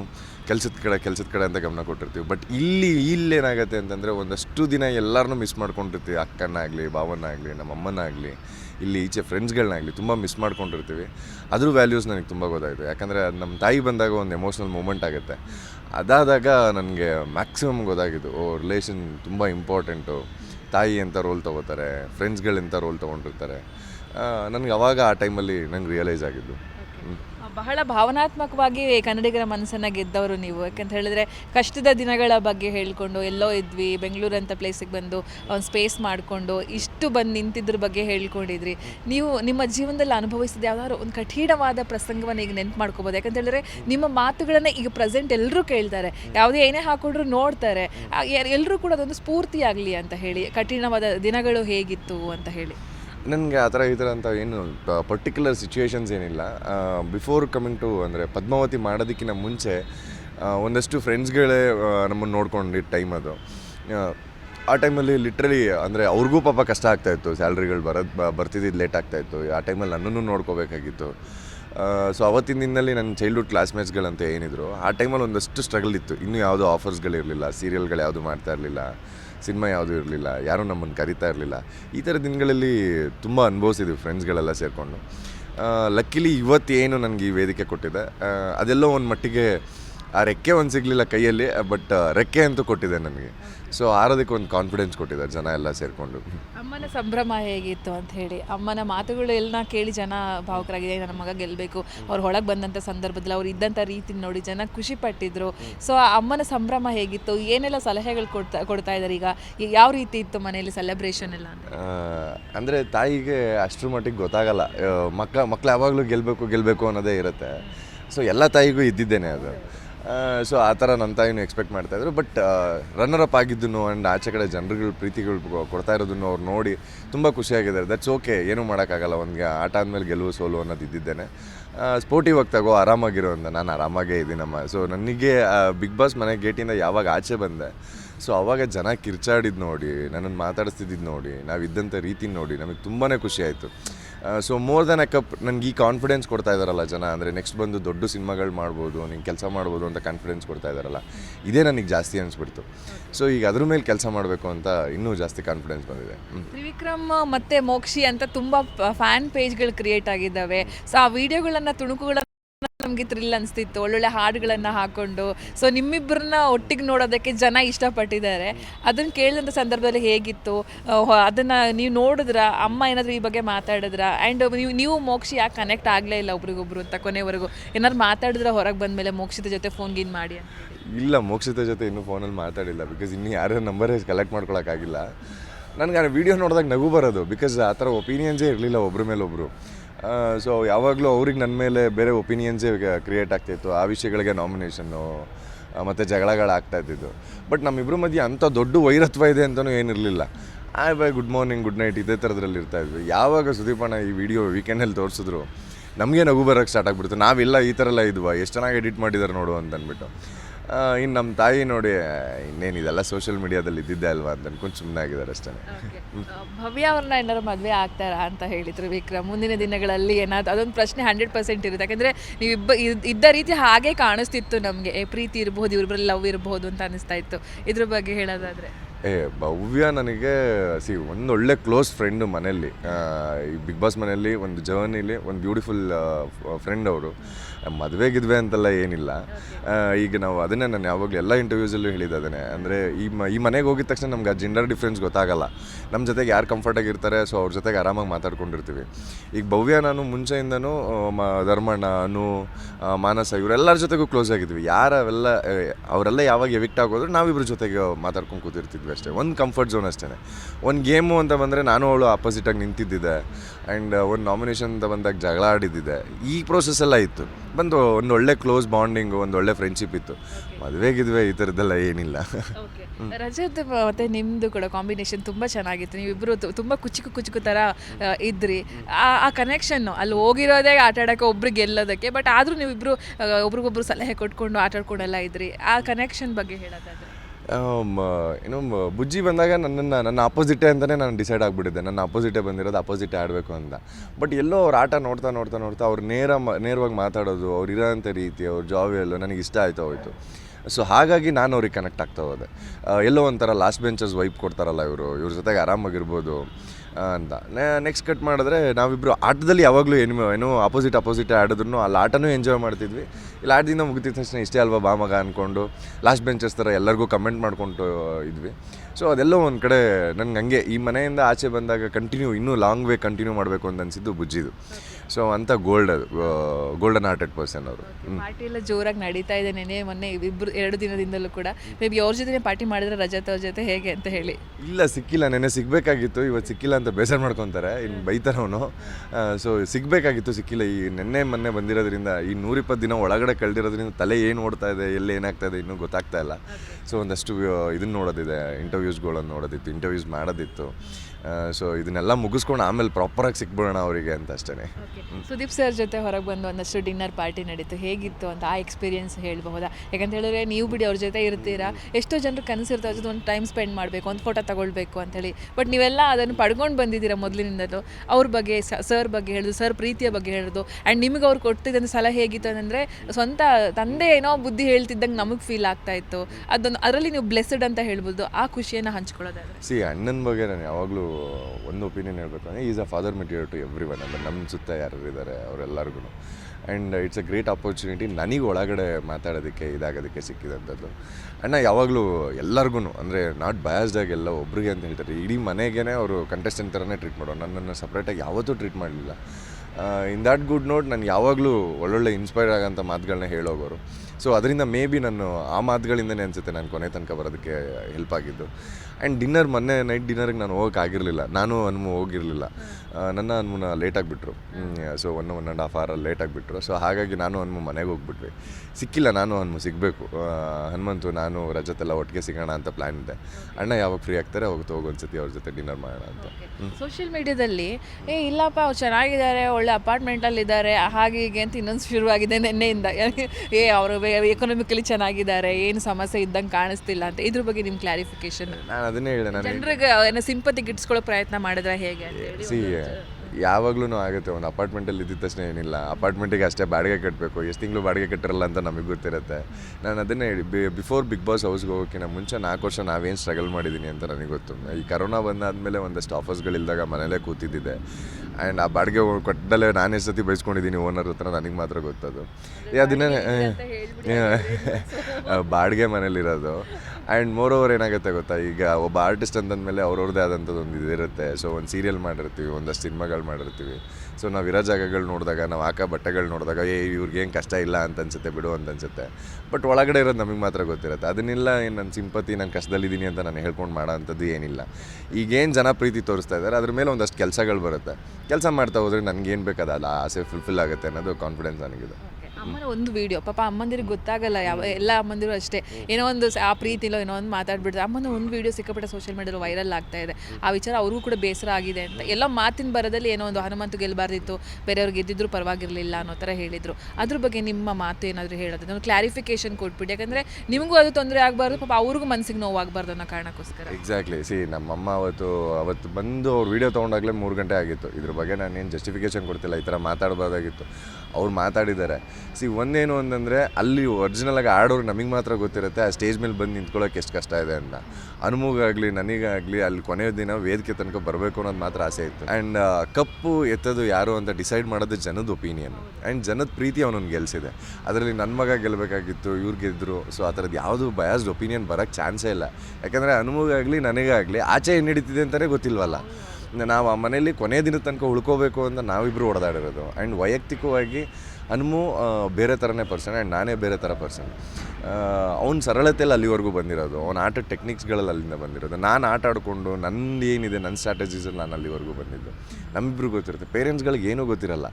ಕೆಲಸದ ಕಡೆ ಕೆಲಸದ ಕಡೆ ಅಂತ ಗಮನ ಕೊಟ್ಟಿರ್ತೀವಿ. ಬಟ್ ಇಲ್ಲಿ ಇಲ್ಲಿ ಏನಾಗುತ್ತೆ ಅಂತಂದರೆ ಒಂದಷ್ಟು ದಿನ ಎಲ್ಲರನ್ನೂ ಮಿಸ್ ಮಾಡ್ಕೊಂಡಿರ್ತೀವಿ. ಅಕ್ಕನಾಗಲಿ, ಭಾವನಾಗಲಿ ನಮ್ಮ ಅಮ್ಮನಾಗಲಿ ಇಲ್ಲಿ ಈಚೆ ಫ್ರೆಂಡ್ಸ್ಗಳನ್ನಾಗಲಿ ತುಂಬ ಮಿಸ್ ಮಾಡ್ಕೊಂಡಿರ್ತೀವಿ. ಅದ್ರ ವ್ಯಾಲ್ಯೂಸ್ ನನಗೆ ತುಂಬ ಗೊತ್ತಾಯಿತು. ಯಾಕಂದರೆ ನಮ್ಮ ತಾಯಿ ಬಂದಾಗ ಒಂದು ಎಮೋಷ್ನಲ್ ಮೂಮೆಂಟ್ ಆಗುತ್ತೆ. ಅದಾದಾಗ ನನಗೆ ಮ್ಯಾಕ್ಸಿಮಮ್ ಗೊತ್ತಾಗಿದ್ದು, ಓ ರಿಲೇಷನ್ ತುಂಬ ಇಂಪಾರ್ಟೆಂಟು ತಾಯಿ ಅಂತ ರೋಲ್ ತೊಗೋತಾರೆ ಫ್ರೆಂಡ್ಸ್ಗಳು ಎಂಥ ರೋಲ್ ತೊಗೊಂಡಿರ್ತಾರೆ. ನನಗೆ ಅವಾಗ ಆ ಟೈಮಲ್ಲಿ ನಂಗೆ ರಿಯಲೈಸ್ ಆಗಿದ್ದು. ಬಹಳ ಭಾವನಾತ್ಮಕವಾಗಿ ಕನ್ನಡಿಗರ ಮನಸ್ಸನ್ನು ಗೆದ್ದವರು ನೀವು. ಯಾಕಂತ ಹೇಳಿದ್ರೆ ಕಷ್ಟದ ದಿನಗಳ ಬಗ್ಗೆ ಹೇಳ್ಕೊಂಡು ಎಲ್ಲೋ ಇದ್ವಿ ಬೆಂಗಳೂರು ಅಂತ ಪ್ಲೇಸಿಗೆ ಬಂದು ಒಂದು ಸ್ಪೇಸ್ ಮಾಡಿಕೊಂಡು ಇಷ್ಟು ಬಂದು ನಿಂತಿದ್ರ ಬಗ್ಗೆ ಹೇಳ್ಕೊಂಡಿದ್ರಿ. ನೀವು ನಿಮ್ಮ ಜೀವನದಲ್ಲಿ ಅನುಭವಿಸಿದ ಯಾವ್ದಾದ್ರು ಒಂದು ಕಠಿಣವಾದ ಪ್ರಸಂಗವನ್ನು ಈಗ ನೆನ್ಪು ಮಾಡ್ಕೋಬೋದು. ಯಾಕಂತ ಹೇಳಿದ್ರೆ ನಿಮ್ಮ ಮಾತುಗಳನ್ನು ಈಗ ಪ್ರೆಸೆಂಟ್ ಎಲ್ಲರೂ ಕೇಳ್ತಾರೆ. ಯಾವುದೇ ಏನೇ ಹಾಕೊಂಡ್ರು ನೋಡ್ತಾರೆ. ಎಲ್ಲರೂ ಕೂಡ ಅದೊಂದು ಸ್ಫೂರ್ತಿ ಆಗಲಿ ಅಂತ ಹೇಳಿ, ಕಠಿಣವಾದ ದಿನಗಳು ಹೇಗಿತ್ತು ಅಂತ ಹೇಳಿ. ನನಗೆ ಆ ಥರ ಈ ಥರ ಅಂತ ಏನು ಪರ್ಟಿಕ್ಯುಲರ್ ಸಿಚುವೇಶನ್ಸ್ ಏನಿಲ್ಲ. ಬಿಫೋರ್ ಕಮಿಂಗ್ ಟು ಅಂದರೆ ಪದ್ಮಾವತಿ ಮಾಡೋದಕ್ಕಿಂತ ಮುಂಚೆ ಒಂದಷ್ಟು ಫ್ರೆಂಡ್ಸ್ಗಳೇ ನಮ್ಮನ್ನು ನೋಡ್ಕೊಂಡಿದ್ದ ಟೈಮ್ ಅದು. ಆ, ಟೈಮಲ್ಲಿ ಲಿಟ್ರಲಿ ಅಂದರೆ ಅವ್ರಿಗೂ ಪಾಪ ಕಷ್ಟ ಆಗ್ತಾಯಿತ್ತು ಸ್ಯಾಲ್ರಿಗಳು ಬರೋದು ಬ ಬರ್ತಿದ್ದು ಲೇಟ್ ಆಗ್ತಾಯಿತ್ತು ಆ ಟೈಮಲ್ಲಿ ನನ್ನನ್ನು ನೋಡ್ಕೋಬೇಕಾಗಿತ್ತು. ಸೊ ಅವತ್ತಿನ ದಿನದಲ್ಲಿ ನನ್ನ ಚೈಲ್ಡ್ಹುಡ್ ಕ್ಲಾಸ್ಮೇಟ್ಸ್ಗಳಂತ ಏನಿದ್ರು ಆ ಟೈಮಲ್ಲಿ ಒಂದಷ್ಟು ಸ್ಟ್ರಗಲ್ ಇತ್ತು. ಇನ್ನೂ ಯಾವುದೋ ಆಫರ್ಸ್ಗಳಿರಲಿಲ್ಲ ಸೀರಿಯಲ್ಗಳು ಯಾವುದು ಮಾಡ್ತಾ ಇರಲಿಲ್ಲ. ಸಿನಿಮಾ ಯಾವುದೂ ಇರಲಿಲ್ಲ, ಯಾರೂ ನಮ್ಮನ್ನು ಕರಿತಾ ಇರಲಿಲ್ಲ. ಈ ಥರ ದಿನಗಳಲ್ಲಿ ತುಂಬ ಅನುಭವಿಸಿದ್ವಿ ಫ್ರೆಂಡ್ಸ್ಗಳೆಲ್ಲ ಸೇರಿಕೊಂಡು. ಲಕ್ಕಿಲಿ ಇವತ್ತೇನು ನನಗೆ ಈ ವೇದಿಕೆ ಕೊಟ್ಟಿದೆ. ಅದೆಲ್ಲೋ ಒಂದು ಮಟ್ಟಿಗೆ ಆ ರೆಕ್ಕೆ ಒಂದು ಸಿಗಲಿಲ್ಲ ಕೈಯಲ್ಲಿ ಬಟ್ ರೆಕ್ಕೆ ಅಂತೂ ಕೊಟ್ಟಿದೆ ನನಗೆ. ಸೊ ಆರೋದಕ್ಕೆ ಒಂದು ಕಾನ್ಫಿಡೆನ್ಸ್ ಕೊಟ್ಟಿದ್ದಾರೆ ಜನ ಎಲ್ಲ ಸೇರಿಕೊಂಡು. ಅಮ್ಮನ ಸಂಭ್ರಮ ಹೇಗಿತ್ತು ಅಂತ ಹೇಳಿ ಅಮ್ಮನ ಮಾತುಗಳು ಎಲ್ಲ ಕೇಳಿ ಜನ ಭಾವುಕರಾಗಿದೆ ನನ್ನ ಮಗ ಗೆಲ್ಲಬೇಕು ಅವ್ರು ಒಳಗೆ ಬಂದಂಥ ಸಂದರ್ಭದಲ್ಲಿ ಅವ್ರು ಇದ್ದಂಥ ರೀತಿ ನೋಡಿ ಜನ ಖುಷಿ ಪಟ್ಟಿದ್ರು. ಸೊ ಆ ಅಮ್ಮನ ಸಂಭ್ರಮ ಹೇಗಿತ್ತು ಏನೆಲ್ಲ ಸಲಹೆಗಳು ಕೊಡ್ತಾ ಕೊಡ್ತಾ ಇದ್ದಾರೆ ಈಗ ಯಾವ ರೀತಿ ಇತ್ತು ಮನೆಯಲ್ಲಿ ಸೆಲೆಬ್ರೇಷನ್ ಎಲ್ಲ ಅಂದರೆ ತಾಯಿಗೆ ಅಷ್ಟರ ಮಟ್ಟಿಗೆ ಗೊತ್ತಾಗಲ್ಲ ಮಕ್ಕ ಮಕ್ಕಳು ಯಾವಾಗಲೂ ಗೆಲ್ಲಬೇಕು ಗೆಲ್ಲಬೇಕು ಅನ್ನೋದೇ ಇರುತ್ತೆ. ಸೊ ಎಲ್ಲ ತಾಯಿಗೂ ಇದ್ದಿದ್ದೇನೆ ಅದು. ಸೊ ಆ ಥರ ನನ್ನ ತಾಯಿನೂ ಎಕ್ಸ್ಪೆಕ್ಟ್ ಮಾಡ್ತಾಯಿದ್ರು ಬಟ್ ರನ್ನರ್ ಅಪ್ ಆಗಿದ್ದನ್ನು ಆ್ಯಂಡ್ ಆಚೆ ಕಡೆ ಜನರುಗಳು ಪ್ರೀತಿಗಳು ಕೊಡ್ತಾ ಇರೋದನ್ನು ಅವ್ರು ನೋಡಿ ತುಂಬ ಖುಷಿಯಾಗಿದ್ದಾರೆ. ದಟ್ಸ್ ಓಕೆ ಏನೂ ಮಾಡೋಕ್ಕಾಗಲ್ಲ. ಒಂದು ಆಟ ಆದಮೇಲೆ ಗೆಲುವು ಸೋಲು ಅನ್ನೋದು ಇದ್ದಿದ್ದೇನೆ. ಸ್ಪೋರ್ಟಿವ್ ಆಗಿ ತಗೋ, ಆರಾಮಾಗಿರೋ ಅಂತ ನಾನು ಆರಾಮಾಗೇ ಇದ್ದೀನಮ್ಮ. ಸೊ ನನಗೆ ಬಿಗ್ ಬಾಸ್ ಮನೆ ಗೇಟಿಂದ ಯಾವಾಗ ಆಚೆ ಬಂದೆ. ಸೊ ಅವಾಗ ಜನ ಕಿರ್ಚಾಡಿದ್ದು ನೋಡಿ ನನ್ನನ್ನು ಮಾತಾಡಿಸ್ತಿದ್ದು ನೋಡಿ ನಾವಿದ್ದಂಥ ರೀತಿ ನೋಡಿ ನಮಗೆ ತುಂಬಾ ಖುಷಿ ಆಯಿತು. ಸೊ ಮೋರ್ ದೆನ್ ಕಪ್ ನನಗೆ ಈ ಕಾನ್ಫಿಡೆನ್ಸ್ ಕೊಡ್ತಾ ಇದ್ದಾರಲ್ಲ ಜನ. ಅಂದರೆ ನೆಕ್ಸ್ಟ್ ಬಂದು ದೊಡ್ಡ ಸಿನಿಮಾಗಳು ಮಾಡ್ಬೋದು, ನೀನು ಕೆಲಸ ಮಾಡ್ಬೋದು ಅಂತ ಕಾನ್ಫಿಡೆನ್ಸ್ ಕೊಡ್ತಾ ಇದ್ದಾರಲ್ಲ ಇದೇ ನನಗೆ ಜಾಸ್ತಿ ಅನಿಸ್ಬಿಡ್ತು. ಸೊ ಈಗ ಅದ್ರ ಮೇಲೆ ಕೆಲಸ ಮಾಡಬೇಕು ಅಂತ ಇನ್ನೂ ಜಾಸ್ತಿ ಕಾನ್ಫಿಡೆನ್ಸ್ ಬಂದಿದೆ. ತ್ರಿವಿಕ್ರಮ್ ಮತ್ತು ಮೋಕ್ಷಿ ಅಂತ ತುಂಬ ಫ್ಯಾನ್ ಪೇಜ್ಗಳು ಕ್ರಿಯೇಟ್ ಆಗಿದ್ದಾವೆ. ಸೊ ಆ ವಿಡಿಯೋಗಳನ್ನು ತುಣುಕುಗಳನ್ನು ನಮಗೆ ಥ್ರಿಲ್ ಅನಿಸ್ತಿತ್ತು, ಒಳ್ಳೊಳ್ಳೆ ಹಾಡುಗಳನ್ನು ಹಾಕೊಂಡು. ಸೊ ನಿಮ್ಮಿಬ್ಬರನ್ನ ಒಟ್ಟಿಗೆ ನೋಡೋದಕ್ಕೆ ಜನ ಇಷ್ಟಪಟ್ಟಿದ್ದಾರೆ. ಅದನ್ನು ಕೇಳಿದಂಥ ಸಂದರ್ಭದಲ್ಲಿ ಹೇಗಿತ್ತು? ಅದನ್ನು ನೀವು ನೋಡಿದ್ರ? ಅಮ್ಮ ಏನಾದರೂ ಈ ಬಗ್ಗೆ ಮಾತಾಡಿದ್ರ? ಆ್ಯಂಡ್ ನೀವು ನೀವು ಮೋಕ್ಷಿ ಯಾಕೆ ಕನೆಕ್ಟ್ ಆಗಲೇ ಇಲ್ಲ ಒಬ್ರಿಗೊಬ್ರು ಅಂತ ಕೊನೆವರೆಗೂ? ಏನಾದ್ರು ಮಾತಾಡಿದ್ರೆ ಹೊರಗೆ ಬಂದ ಮೇಲೆ ಮೋಕ್ಷಿತ ಜೊತೆ ಫೋನ್ ಗೀನ್ ಮಾಡಿ ಇಲ್ಲ, ಮೋಕ್ಷಿತ ಜೊತೆ ಇನ್ನೂ ಫೋನಲ್ಲಿ ಮಾತಾಡಿಲ್ಲ. ಬಿಕಾಸ್ ಇನ್ನೂ ಯಾರ ನಂಬರ್ ಕಲೆಕ್ಟ್ ಮಾಡ್ಕೊಳಕ್ಕಾಗಿಲ್ಲ ನನಗೆ ಆ ವಿಡಿಯೋ ನೋಡಿದಾಗ ನಗು ಬರೋದು. ಬಿಕಾಸ್ ಆ ಥರ ಒಪಿನಿಯನ್ಸೇ ಇರಲಿಲ್ಲ ಒಬ್ಬರ ಮೇಲೆ ಒಬ್ಬರು ಸೊ ಯಾವಾಗಲೂ ಅವ್ರಿಗೆ ನನ್ನ ಮೇಲೆ ಬೇರೆ ಒಪಿನಿಯನ್ಸೇ ಕ್ರಿಯೇಟ್ ಆಗ್ತಾಯಿತ್ತು ಆ ವಿಷಯಗಳಿಗೆ ನಾಮಿನೇಷನ್ನು ಮತ್ತು ಜಗಳಗಳಾಗ್ತಾ ಇದ್ದಿದ್ದು. ಬಟ್ ನಮ್ಮಿಬ್ಬರ ಮಧ್ಯೆ ಅಂಥ ದೊಡ್ಡ ವೈರತ್ವ ಇದೆ ಅಂತಲೂ ಏನಿರಲಿಲ್ಲ. Hi bye good morning good night ಇದೇ ಥರದ್ರಲ್ಲಿ ಇರ್ತಾ ಇದ್ವಿ. ಯಾವಾಗ ಸುದೀಪಣ್ಣ ಈ ವಿಡಿಯೋ ವೀಕೆಂಡಲ್ಲಿ ತೋರಿಸಿದ್ರು, ನಮಗೆ ನಗು ಬರೋಕ್ಕೆ ಸ್ಟಾರ್ಟ್ ಆಗಿಬಿಡ್ತು. ನಾವೆಲ್ಲ ಈ ಥರ ಎಲ್ಲ ಇದ್ವಾ? ಎಷ್ಟು ಚೆನ್ನಾಗಿ ಎಡಿಟ್ ಮಾಡಿದ್ದಾರೆ ನೋಡು ಅಂತ ಅಂದ್ಬಿಟ್ಟು ಇನ್ನು ನಮ್ಮ ತಾಯಿ ನೋಡಿ ಇನ್ನೇನು ಇದೆಲ್ಲ ಸೋಷಿಯಲ್ ಮೀಡಿಯಾದಲ್ಲಿ ಇದ್ದಿದ್ದೆ ಅಲ್ವಾ ಅಂತ ಅನ್ಕೊಂಡು ಸುಮ್ಮನೆ ಆಗಿದ್ದಾರೆ ಅಷ್ಟೇ. ಭವ್ಯ ಅವ್ರನ್ನ ಏನಾದ್ರು ಮದುವೆ ಆಗ್ತಾರಾ ಅಂತ ಹೇಳಿದ್ರು ವಿಕ್ರಮ್ ಮುಂದಿನ ದಿನಗಳಲ್ಲಿ ಏನಾದ್ರು ಅದೊಂದು ಪ್ರಶ್ನೆ ಹಂಡ್ರೆಡ್ ಪರ್ಸೆಂಟ್ ಇರುತ್ತೆ. ಯಾಕಂದರೆ ನೀವು ಇಬ್ಬ ಇದ್- ಇದ್ದ ರೀತಿ ಹಾಗೆ ಕಾಣಿಸ್ತಿತ್ತು ನಮಗೆ. ಪ್ರೀತಿ ಇರ್ಬೋದು ಇವ್ರಲ್ಲಿ ಲವ್ ಇರ್ಬೋದು ಅಂತ ಅನಿಸ್ತಾ ಇತ್ತು. ಇದ್ರ ಬಗ್ಗೆ ಹೇಳೋದಾದ್ರೆ. ಏ ಭವ್ಯ ನನಗೆ ಸಿ ಒಂದು ಒಳ್ಳೆ ಕ್ಲೋಸ್ ಫ್ರೆಂಡು ಮನೆಯಲ್ಲಿ. ಈ ಬಿಗ್ ಬಾಸ್ ಮನೆಯಲ್ಲಿ ಒಂದು ಜರ್ನಿಲಿ ಒಂದು ಬ್ಯೂಟಿಫುಲ್ ಫ್ರೆಂಡ್ ಅವರು. ಮದುವೆ ಗಿದ್ವೆ ಅಂತೆಲ್ಲ ಏನಿಲ್ಲ. ಈಗ ನಾವು ಅದನ್ನೇ ನಾನು ಯಾವಾಗಲೂ ಎಲ್ಲ ಇಂಟರ್ವ್ಯೂಸಲ್ಲೂ ಹೇಳಿದ್ದು ಅದನ್ನೇ. ಅಂದರೆ ಈ ಮ, ಈ ಮನೆಗೆ ಹೋಗಿದ ತಕ್ಷಣ ನಮ್ಗೆ ಆ ಜೆಂಡರ್ ಡಿಫ್ರೆನ್ಸ್ ಗೊತ್ತಾಗಲ್ಲ. ನಮ್ಮ ಜೊತೆಗೆ ಯಾರು ಕಂಫರ್ಟಾಗಿ ಇರ್ತಾರೆ ಸೊ ಅವ್ರ ಜೊತೆಗೆ ಆರಾಮಾಗಿ ಮಾತಾಡ್ಕೊಂಡಿರ್ತೀವಿ. ಈಗ ಭವ್ಯ, ನಾನು ಮುಂಚೆಯಿಂದನೂ ಮ, ಧರ್ಮಣ್ಣ, ಅನು ಮಾನಸ ಇವರೆಲ್ಲರ ಜೊತೆಗೂ ಕ್ಲೋಸ್ ಆಗಿದ್ವಿ. ಯಾರು ಅವೆಲ್ಲ ಅವರೆಲ್ಲ ಯಾವಾಗ ಎವಿಕ್ಟ್ ಆಗೋದ್ರು ನಾವಿಬ್ರ ಜೊತೆಗೆ ಮಾತಾಡ್ಕೊಂಡು ಕೂತಿರ್ತಿದ್ವಿ ಅಷ್ಟೇ. ಒಂದು ಕಂಫರ್ಟ್ ಝೋನ್ ಅಷ್ಟೇ ಒಂದು ಗೇಮು ಅಂತ ಬಂದರೆ ನಾನು ಅವಳು ಆಪೋಸಿಟಾಗಿ ನಿಂತಿದ್ದಿದೆ. ಆ್ಯಂಡ್ ಒಂದು ನಾಮಿನೇಷನ್ ಅಂತ ಬಂದಾಗ ಜಗಳ ಆಡಿದ್ದಿದೆ. ಈ ಪ್ರೋಸೆಸ್ ಎಲ್ಲ ಇತ್ತು. ಬಂದು ಒಂದು ಒಳ್ಳೆ ಕ್ಲೋಸ್ ಬಾಂಡಿಂಗು ಒಂದು ಒಳ್ಳೆ ಫ್ರೆಂಡ್ಶಿಪ್ ಇತ್ತು. ಮದುವೆಗಿದ್ವೆ ಈ ಥರದ್ದೆಲ್ಲ ಏನಿಲ್ಲ. ರಜತ್ ಮತ್ತೆ ನಿಮ್ಮದು ಕೂಡ ಕಾಂಬಿನೇಷನ್ ತುಂಬ ಚೆನ್ನಾಗಿತ್ತು. ನೀವಿಬ್ಬರು ತುಂಬ ಕುಚುಕು ಕುಚಿಕು ಥರ ಇದ್ರಿ. ಆ ಆ ಕನೆಕ್ಷನ್ನು ಅಲ್ಲಿ ಹೋಗಿರೋದೇ ಆಟ ಆಡೋಕ್ಕೆ ಒಬ್ರು ಗೆಲ್ಲೋದಕ್ಕೆ ಬಟ್ ಆದರೂ ನೀವಿಬ್ಬರು ಒಬ್ರಿಗೊಬ್ರು ಸಲಹೆ ಕೊಟ್ಕೊಂಡು ಆಟ ಆಡ್ಕೊಂಡೆಲ್ಲ ಇದ್ರಿ. ಆ ಕನೆಕ್ಷನ್ ಬಗ್ಗೆ ಹೇಳೋದಾದ್ರೆ. ಏನು ಬುಜ್ಜಿ ಬಂದಾಗ ನನ್ನನ್ನು, ನನ್ನ ಅಪೋಸಿಟೇ ಅಂತಲೇ ನಾನು ಡಿಸೈಡ್ ಆಗಿಬಿಟ್ಟಿದ್ದೆ. ನನ್ನ ಅಪೋಸಿಟೇ ಬಂದಿರೋದು ಅಪೋಸಿಟೇ ಆಡಬೇಕು ಅಂತ. ಬಟ್ ಎಲ್ಲೋ ಅವ್ರ ಆಟ ನೋಡ್ತಾ ನೋಡ್ತಾ ನೋಡ್ತಾ ಅವ್ರು ನೇರ ನೇರವಾಗಿ ಮಾತಾಡೋದು, ಅವ್ರು ಇರೋಂಥ ರೀತಿ, ಅವ್ರ ಜಾಬ್ ಎಲ್ಲ ನನಗೆ ಇಷ್ಟ ಆಯ್ತಾ, ಹೋಯ್ತು. ಸೊ ಹಾಗಾಗಿ ನಾನು ಅವ್ರಿಗೆ ಕನೆಕ್ಟ್ ಆಗ್ತಾ ಹೋದೆ. ಎಲ್ಲೋ ಒಂಥರ ಲಾಸ್ಟ್ ಬೆಂಚಸ್ ವೈಪ್ ಕೊಡ್ತಾರಲ್ಲ ಇವರು. ಇವ್ರ ಜೊತೆಗೆ ಆರಾಮಾಗಿರ್ಬೋದು ಅಂತ. ನೆಕ್ಸ್ಟ್ ಕಟ್ ಮಾಡಿದ್ರೆ ನಾವಿಬ್ಬರು ಆಟದಲ್ಲಿ ಯಾವಾಗಲೂ ಏನು, ಏನೋ ಅಪೋಸಿಟ್ ಅಪೋಸಿಟ್ ಆಡಿದ್ರು ಅಲ್ಲಿ ಆಟನೂ ಎಂಜಾಯ್ ಮಾಡ್ತಿದ್ವಿ. ಇಲ್ಲಿ, ಆಟದಿಂದ ಮುಗಿದ ತಕ್ಷಣ ಇಷ್ಟೇ ಅಲ್ವಾ ಬಾ ಮಗ ಅಂದ್ಕೊಂಡು ಲಾಸ್ಟ್ ಬೆಂಚಸ್ ಥರ ಎಲ್ಲರಿಗೂ ಕಮೆಂಟ್ ಮಾಡ್ಕೊಂಡು ಇದ್ವಿ. ಸೊ ಅದೆಲ್ಲ ಒಂದು ಕಡೆ ನನಗೆ ಹಂಗೆ ಈ ಮನೆಯಿಂದ ಆಚೆ ಬಂದಾಗ ಕಂಟಿನ್ಯೂ ಇನ್ನೂ ಲಾಂಗ್ ವೇ ಕಂಟಿನ್ಯೂ ಮಾಡಬೇಕು ಅಂತ ಅನಿಸಿದ್ದು ಬುಜ್ಜಿದು. ಸೊ ಅಂತ ಗೋಲ್ಡ್ ಅದು ಗೋಲ್ಡನ್ ಹಾರ್ಟೆಡ್ ಪರ್ಸನ್ ಅವರು. ಪಾರ್ಟಿ ಎಲ್ಲ ಜೋರಾಗಿ ನಡೀತಾ ಇದೆ ನೆನೆ ಮೊನ್ನೆ ಇಬ್ಬರು ಎರಡು ದಿನದಿಂದಲೂ ಕೂಡ. ಮೇ ಬಿ ಅವ್ರ ಜೊತೆ ಪಾರ್ಟಿ ಮಾಡಿದ್ರೆ ರಜತ್ ಅವ್ರ ಜೊತೆ ಹೇಗೆ ಅಂತ ಹೇಳಿ. ಇಲ್ಲ ಸಿಕ್ಕಿಲ್ಲ. ನೆನೆ ಸಿಗಬೇಕಾಗಿತ್ತು. ಇವತ್ತು ಸಿಕ್ಕಿಲ್ಲ ಅಂತ ಬೇಸರ ಮಾಡ್ಕೊತಾರೆ. ಇನ್ನು ಬೈತಾರವನು. ಸೊ ಸಿಗಬೇಕಾಗಿತ್ತು ಸಿಕ್ಕಿಲ್ಲ. ಈ ನೆನ್ನೆ ಮೊನ್ನೆ ಬಂದಿರೋದ್ರಿಂದ ಈ ನೂರಿಪ್ಪತ್ತು ದಿನ ಒಳಗಡೆ ಕಳೆದಿರೋದ್ರಿಂದ ತಲೆ ಏನು ಓಡ್ತಾ ಇದೆ ಎಲ್ಲಿ ಏನಾಗ್ತಾ ಇದೆ ಇನ್ನೂ ಗೊತ್ತಾಗ್ತಾ ಇಲ್ಲ. ಸೊ ಒಂದಷ್ಟು ಇದನ್ನು ನೋಡೋದಿದೆ ಇಂಟರ್ವ್ಯೂಸ್ಗಳನ್ನು ನೋಡೋದಿತ್ತು ಇಂಟರ್ವ್ಯೂಸ್ ಮಾಡೋದಿತ್ತು. ಸೊ ಇದನ್ನೆಲ್ಲ ಮುಗಿಸ್ಕೊಂಡು ಆಮೇಲೆ ಪ್ರಾಪರಾಗಿ ಸಿಕ್ಬಿಡೋಣ ಅವರಿಗೆ ಅಂತ ಅಷ್ಟೇ ಸುದೀಪ್ ಸರ್ ಜೊತೆ ಹೊರಗೆ ಬಂದು ಒಂದಷ್ಟು ಡಿನ್ನರ್ ಪಾರ್ಟಿ ನಡೀತು. ಹೇಗಿತ್ತು ಅಂತ ಆ ಎಕ್ಸ್ಪೀರಿಯನ್ಸ್ ಹೇಳ್ಬಹುದಾ? ಯಾಕಂತ ಹೇಳಿದ್ರೆ ನೀವು ಬಿಡಿ ಅವ್ರ ಜೊತೆ ಇರ್ತೀರಾ? ಎಷ್ಟೋ ಜನರು ಕನಸಿರ್ತಾರೆ ಅವ್ರ ಜೊತೆ ಒಂದು ಟೈಮ್ ಸ್ಪೆಂಡ್ ಮಾಡಬೇಕು ಒಂದು ಫೋಟೋ ತಗೊಳ್ಬೇಕು ಅಂತೇಳಿ ಬಟ್ ನೀವೆಲ್ಲ ಅದನ್ನು ಪಡ್ಕೊಂಡು ಬಂದಿದ್ದೀರಾ ಮೊದಲಿನಿಂದಲೂ? ಅವ್ರ ಬಗ್ಗೆ ಸರ್ ಬಗ್ಗೆ ಹೇಳೋದು ಸರ್ ಪ್ರೀತಿಯ ಬಗ್ಗೆ ಹೇಳೋದು. ಆ್ಯಂಡ್ ನಿಮಗೆ ಅವ್ರು ಕೊಟ್ಟಿದ್ದಂಥ ಸಲಹೆ ಹೇಗಿತ್ತು ಅಂದರೆ ಸ್ವಂತ ತಂದೆ ಏನೋ ಬುದ್ಧಿ ಹೇಳ್ತಿದ್ದಂಗೆ ನಮಗೆ ಫೀಲ್ ಆಗ್ತಾ ಇತ್ತು. ಅದೊಂದು ಅದರಲ್ಲಿ ನೀವು ಬ್ಲೆಸ್ಡ್ ಅಂತ ಹೇಳ್ಬೋದು ಆ ಖುಷಿಯನ್ನು ಹಂಚ್ಕೊಳ್ಳೋದಾದ್ರೆ. ಸಿ ಅಣ್ಣನ ಬಗ್ಗೆ ನಾನು ಯಾವಾಗಲೂ ಒಂದು ಒಪಿನಿಯನ್ ಹೇಳಬೇಕು ಅಂದರೆ is a father material to every one ಅಂದರೆ ನಮ್ಮ ಸುತ್ತ ಯಾರು ಇದ್ದಾರೆ ಅವರೆಲ್ಲರಿಗೂ and it's a great opportunity ನನಗೆ ಒಳಗಡೆ ಮಾತಾಡೋದಕ್ಕೆ, ಇದಾಗೋದಕ್ಕೆ ಸಿಕ್ಕಿದಂಥದ್ದು. ನಾ ಯಾವಾಗಲೂ ಎಲ್ಲರಿಗೂ ಅಂದರೆ ನಾಟ್ ಬಯಾಸ್ಡಾಗಿ ಎಲ್ಲ ಒಬ್ರಿಗೆ ಅಂತ ಹೇಳ್ತಾರೆ. ಇಡೀ ಮನೆಗೇ ಅವರು ಕಂಟೆಸ್ಟೆಂಟ್ ಥರನೇ ಟ್ರೀಟ್ ಮಾಡೋರು. ನನ್ನನ್ನು ಸಪ್ರೇಟಾಗಿ ಯಾವತ್ತೂ ಟ್ರೀಟ್ ಮಾಡಲಿಲ್ಲ. ಇನ್ ದ್ಯಾಟ್ ಗುಡ್ ನೋಟ್ ನಾನು ಯಾವಾಗಲೂ ಒಳ್ಳೊಳ್ಳೆ ಇನ್ಸ್ಪೈರ್ ಆಗೋಂಥ ಮಾತುಗಳನ್ನ ಹೇಳೋಗೋರು. ಸೊ ಅದರಿಂದ ಮೇ ಬಿ ನಾನು ಆ ಮಾತುಗಳಿಂದನೇ ಅನಿಸುತ್ತೆ ನಾನು ಕೊನೆ ತನಕ ಬರೋದಕ್ಕೆ ಹೆಲ್ಪ್ ಆಗಿದ್ದು. ಆ್ಯಂಡ್ ಡಿನ್ನರ್ ಮೊನ್ನೆ ನೈಟ್ ಡಿನ್ನರ್ಗೆ ನಾನು ಹೋಗೋಕ್ಕಾಗಿರಲಿಲ್ಲ ನಾನು ಹನುಮು ಹೋಗಿರಲಿಲ್ಲ. ನನ್ನ ಅನ್ಮುನ ಲೇಟಾಗಿ ಬಿಟ್ಟರು so one one and half ಅವರಲ್ಲಿ ಲೇಟಾಗಿ ಬಿಟ್ಟರು ಸೊ ಹಾಗಾಗಿ ನಾನು ಹನುಮು ಮನೆಗೆ ಹೋಗ್ಬಿಟ್ವಿ. ಸಿಕ್ಕಿಲ್ಲ ನಾನು ಹನುಮು ಸಿಗಬೇಕು. ಹನುಮಂತು ನಾನು ರಜತ್ ಎಲ್ಲ ಒಟ್ಟಿಗೆ ಸಿಗೋಣ ಅಂತ ಪ್ಲ್ಯಾನ್ ಇದೆ. ಅಣ್ಣ ಯಾವಾಗ ಫ್ರೀ ಆಗ್ತಾರೆ ಅವಾಗ ಹೋಗಿ ಒಂದ್ಸತಿ ಅವ್ರ ಜೊತೆ ಡಿನ್ನರ್ ಮಾಡೋಣ ಅಂತ. ಸೋಷಿಯಲ್ ಮೀಡಿಯಾದಲ್ಲಿ ಏ ಇಲ್ಲಪ್ಪ ಅವ್ರು ಚೆನ್ನಾಗಿದ್ದಾರೆ ಒಳ್ಳೆ ಅಪಾರ್ಟ್ಮೆಂಟಲ್ಲಿದ್ದಾರೆ ಹಾಗೆ ಹೀಗೆ ಅಂತ ಇನ್ನೊಂದು ಶುರುವಾಗಿದೆ ನಿನ್ನೆಯಿಂದ. (laughs) ಏ ಅವರು ಎಕನಾಮಿಕಲಿ ಚೆನ್ನಾಗಿದ್ದಾರೆ ಏನು ಸಮಸ್ಯೆ ಇದ್ದಂಗೆ ಕಾಣಿಸ್ತಿಲ್ಲ ಅಂತ ಇದ್ರ ಬಗ್ಗೆ ನಿಮ್ಮ ಕ್ಲಾರಿಫಿಕೇಶನ್ ನಾನು ಅದನ್ನೇ ಹೇಳಿದೆ ನಾನು ಜನರಿಗೆ ಏನೋ ಸಿಂಪತಿ ಗಿಟ್ಸ್ಕೊಳ್ಳೋ ಪ್ರಯತ್ನ ಮಾಡಿದ್ರೆ ಹೇಗೆ ಅಂತ ಹೇಳಿ ಸಿ ಯಾವಾಗ್ಲೂ ಆಗುತ್ತೆ ಒಂದು ಅಪಾರ್ಟ್ಮೆಂಟಲ್ಲಿ ಇದ್ದ ತಕ್ಷಣ ಏನಿಲ್ಲ ಅಪಾರ್ಟ್ಮೆಂಟಿಗೆ ಅಷ್ಟೇ ಬಾಡಿಗೆ ಕಟ್ಟಬೇಕು ಎಷ್ಟು ತಿಂಗಳು ಬಾಡಿಗೆ ಕಟ್ಟಿರಲ್ಲ ಅಂತ ನಮಗೆ ಗೊತ್ತಿರುತ್ತೆ. ನಾನು ಅದನ್ನೇ ಹೇಳಿ ಬಿಫೋರ್ ಬಿಗ್ ಬಾಸ್ ಹೌಸ್ಗೆ ಹೋಗೋಕ್ಕಿಂತ ಮುಂಚೆ ನಾಲ್ಕು ವರ್ಷ ನಾವೇನು ಸ್ಟ್ರಗಲ್ ಮಾಡಿದ್ದೀನಿ ಅಂತ ನನಗೆ ಗೊತ್ತು. ಈ ಕರೋನಾ ಬಂದಾದಮೇಲೆ ಒಂದಷ್ಟು ಆಫರ್ಸ್ಗಳಿಲ್ದಾಗ ಮನೇಲೇ ಕೂತಿದ್ದಿದೆ ಆ್ಯಂಡ್ ಆ ಬಾಡಿಗೆ ಕೊಟ್ಟಲ್ಲೇ ನಾನು ಎಷ್ಟು ಸತಿ ಬೈಸ್ಕೊಂಡಿದ್ದೀನಿ ಓನರ್ ಹತ್ರ ನನಗೆ ಮಾತ್ರ ಗೊತ್ತದು. ಅದನ್ನೇ ಬಾಡಿಗೆ ಮನೇಲಿರೋದು. ಆ್ಯಂಡ್ ಮೋರ್ ಓವರ್ ಏನಾಗುತ್ತೆ ಗೊತ್ತಾ? ಈಗ ಒಬ್ಬ ಆರ್ಟಿಸ್ಟ್ ಅಂತಂದಮೇಲೆ ಅವ್ರವ್ರದ್ದೇ ಆದಂಥದ್ದು ಒಂದು ಇದಿರುತ್ತೆ. ಸೊ ಒಂದು ಸೀರಿಯಲ್ ಮಾಡಿರ್ತೀವಿ ಒಂದಷ್ಟು ಸಿನಿಮಾಗಳು ಮಾಡಿರ್ತೀವಿ. ಸೊ ನಾವು ಇರೋ ಜಾಗಗಳು ನೋಡಿದಾಗ ನಾವು ಹಾಕೋ ಬಟ್ಟೆಗಳು ನೋಡಿದಾಗ ಏ ಇವ್ರಿಗೇನು ಕಷ್ಟ ಇಲ್ಲ ಅಂತ ಅನ್ಸುತ್ತೆ ಬಿಡು ಅಂತ ಅನ್ಸುತ್ತೆ ಬಟ್ ಒಳಗಡೆ ಇರೋದು ನಮಗೆ ಮಾತ್ರ ಗೊತ್ತಿರುತ್ತೆ. ಅದನ್ನೆಲ್ಲ ಏನು ನನ್ನ ಸಿಂಪತಿ ನಾನು ಕಷ್ಟದಲ್ಲಿದ್ದೀನಿ ಅಂತ ನಾನು ಹೇಳ್ಕೊಂಡು ಮಾಡೋ ಅಂಥದ್ದು ಏನಿಲ್ಲ. ಈಗೇನು ಜನ ಪ್ರೀತಿ ತೋರಿಸ್ತಾ ಇದ್ದಾರೆ ಅದ್ರ ಮೇಲೆ ಒಂದಷ್ಟು ಕೆಲಸಗಳು ಬರುತ್ತೆ. ಕೆಲಸ ಮಾಡ್ತಾ ಹೋದ್ರೆ ನನಗೇನು ಬೇಕಾದಲ್ಲ ಆಸೆ ಫುಲ್ಫಿಲ್ ಆಗುತ್ತೆ ಅನ್ನೋದು ಕಾನ್ಫಿಡೆನ್ಸ್ ನನಗಿದೆ. ಅಮ್ಮನ ಒಂದು ವಿಡಿಯೋ ಪಾಪ ಅಮ್ಮಂದಿರಿಗೆ ಗೊತ್ತಾಗಲ್ಲ, ಯಾವ ಎಲ್ಲ ಅಮ್ಮಂದಿರು ಅಷ್ಟೇ. ಏನೋ ಒಂದು ಆ ಪ್ರೀತಿಲೋ ಏನೋ ಒಂದು ಮಾತಾಡ್ಬಿಡ್ತಾರೆ. ಅಮ್ಮನ ಒಂದು ವಿಡಿಯೋ ಸಿಕ್ಕಾಪಟ್ಟೆ ಸೋಷಿಯಲ್ ಮೀಡಿಯಾದಲ್ಲಿ ವೈರಲ್ ಆಗ್ತಾ ಇದೆ. ಆ ವಿಚಾರ ಅವ್ರಿಗೂ ಕೂಡ ಬೇಸರ ಆಗಿದೆ ಅಂತ. ಎಲ್ಲ ಮಾತಿನ ಬರದಲ್ಲಿ ಏನೋ ಒಂದು ಹನುಮಂತು ಗೆಲ್ಲಬಾರ್ದಿತ್ತು ಬೇರೆಯವ್ರಿಗೆ ಗೆದ್ದಿದ್ರು ಪರವಾಗಿರಲಿಲ್ಲ ಅನ್ನೋ ಥರ ಹೇಳಿದರು. ಅದ್ರ ಬಗ್ಗೆ ನಿಮ್ಮ ಮಾತು ಏನಾದರೂ ಹೇಳೋದು? ಒಂದು ಕ್ಲಾರಿಫಿಕೇಶನ್ ಕೊಟ್ಬಿಟ್ಟು ಯಾಕಂದರೆ ನಿಮಗೂ ಅದು ತೊಂದರೆ ಆಗಬಾರ್ದು, ಪಾಪ ಅವ್ರಿಗೂ ಮನಸ್ಸಿಗೆ ನೋವಾಗಬಾರ್ದು ಅನ್ನೋ ಕಾರಣಕ್ಕೋಸ್ಕರ. ಎಕ್ಸಾಕ್ಟ್ಲಿ ಸಿ ನಮ್ಮಮ್ಮ ಅವತ್ತು ಅವತ್ತು ಬಂದು ಅವ್ರು ವೀಡಿಯೋ ತೊಗೊಂಡಾಗಲೇ ಮೂರು ಗಂಟೆ ಆಗಿತ್ತು. ಇದ್ರ ಬಗ್ಗೆ ನಾನೇನು ಜಸ್ಟಿಫಿಕೇಶನ್ ಕೊಡ್ತಿಲ್ಲ, ಈ ಥರ ಮಾತಾಡಬಾರ್ದಾಗಿತ್ತು. ಅವ್ರು ಮಾತಾಡಿದ್ದಾರೆ. ಸಿ ಒಂದೇನು ಅಂತಂದರೆ ಅಲ್ಲಿ ಒರಿಜಿನಲಾಗಿ ಆಡೋರು ನಮಗೆ ಮಾತ್ರ ಗೊತ್ತಿರುತ್ತೆ, ಆ ಸ್ಟೇಜ್ ಮೇಲೆ ಬಂದು ನಿಂತ್ಕೊಳ್ಳೋಕೆ ಎಷ್ಟು ಕಷ್ಟ ಇದೆ ಅಂತ. ಅನುಮಗಾಗಲಿ ನನಗಾಗಲಿ ಅಲ್ಲಿ ಕೊನೆಯ ದಿನ ವೇದಿಕೆ ತನಕ ಬರಬೇಕು ಅನ್ನೋದು ಮಾತ್ರ ಆಸೆ ಇತ್ತು. ಆ್ಯಂಡ್ ಕಪ್ಪು ಎತ್ತದು ಯಾರು ಅಂತ ಡಿಸೈಡ್ ಮಾಡೋದು ಜನದ ಒಪಿನಿಯನ್ ಆ್ಯಂಡ್ ಜನದ ಪ್ರೀತಿ ಅವನನ್ನು ಗೆಲ್ಸಿದೆ. ಅದರಲ್ಲಿ ನನ್ನ ಮಗ ಗೆಲ್ಲಬೇಕಾಗಿತ್ತು ಇವ್ರು ಗೆದ್ದರು ಸೊ ಆ ಥರದ್ದು ಯಾವುದು ಬಯಾಸ್ಡ್ ಒಪಿನಿಯನ್ ಬರೋಕ್ಕೆ ಚಾನ್ಸೇ ಇಲ್ಲ. ಯಾಕಂದರೆ ಅನುಮಗಾಗಲಿ ನನಗಾಗಲಿ ಆಚೆ ಏನು ನಡೀತಿದೆ ಅಂತಲೇ ಗೊತ್ತಿಲ್ವಲ್ಲ. ನಾವು ಆ ಮನೇಲಿ ಕೊನೆ ದಿನದ ತನಕ ಉಳ್ಕೋಬೇಕು ಅಂತ ನಾವಿಬ್ಬರು ಹೊಡೆದಾಡಿರೋದು ಆ್ಯಂಡ್ ವೈಯಕ್ತಿಕವಾಗಿ ಅನ್ಮು ಬೇರೆ ಥರನೇ ಪರ್ಸನ್ ಆ್ಯಂಡ್ ನಾನೇ ಬೇರೆ ಥರ ಪರ್ಸನ್ ಅವ್ನ ಸರಳತೆಯಲ್ಲಿ ಅಲ್ಲಿವರೆಗೂ ಬಂದಿರೋದು. ಅವ್ನ ಆಟದ ಟೆಕ್ನಿಕ್ಸ್ಗಳಲ್ಲಿ ಅಲ್ಲಿಂದ ಬಂದಿರೋದು. ನಾನು ಆಟ ಆಡಿಕೊಂಡು ನಂದು ಏನಿದೆ ನನ್ನ ಸ್ಟ್ರಾಟಜೀಸಲ್ಲಿ ನಾನು ಅಲ್ಲಿವರೆಗೂ ಬಂದಿದ್ದು. ನಮ್ಮಿಬ್ರು ಗೊತ್ತಿರುತ್ತೆ. ಪೇರೆಂಟ್ಸ್ಗಳಿಗೆ ಏನೂ ಗೊತ್ತಿರಲ್ಲ.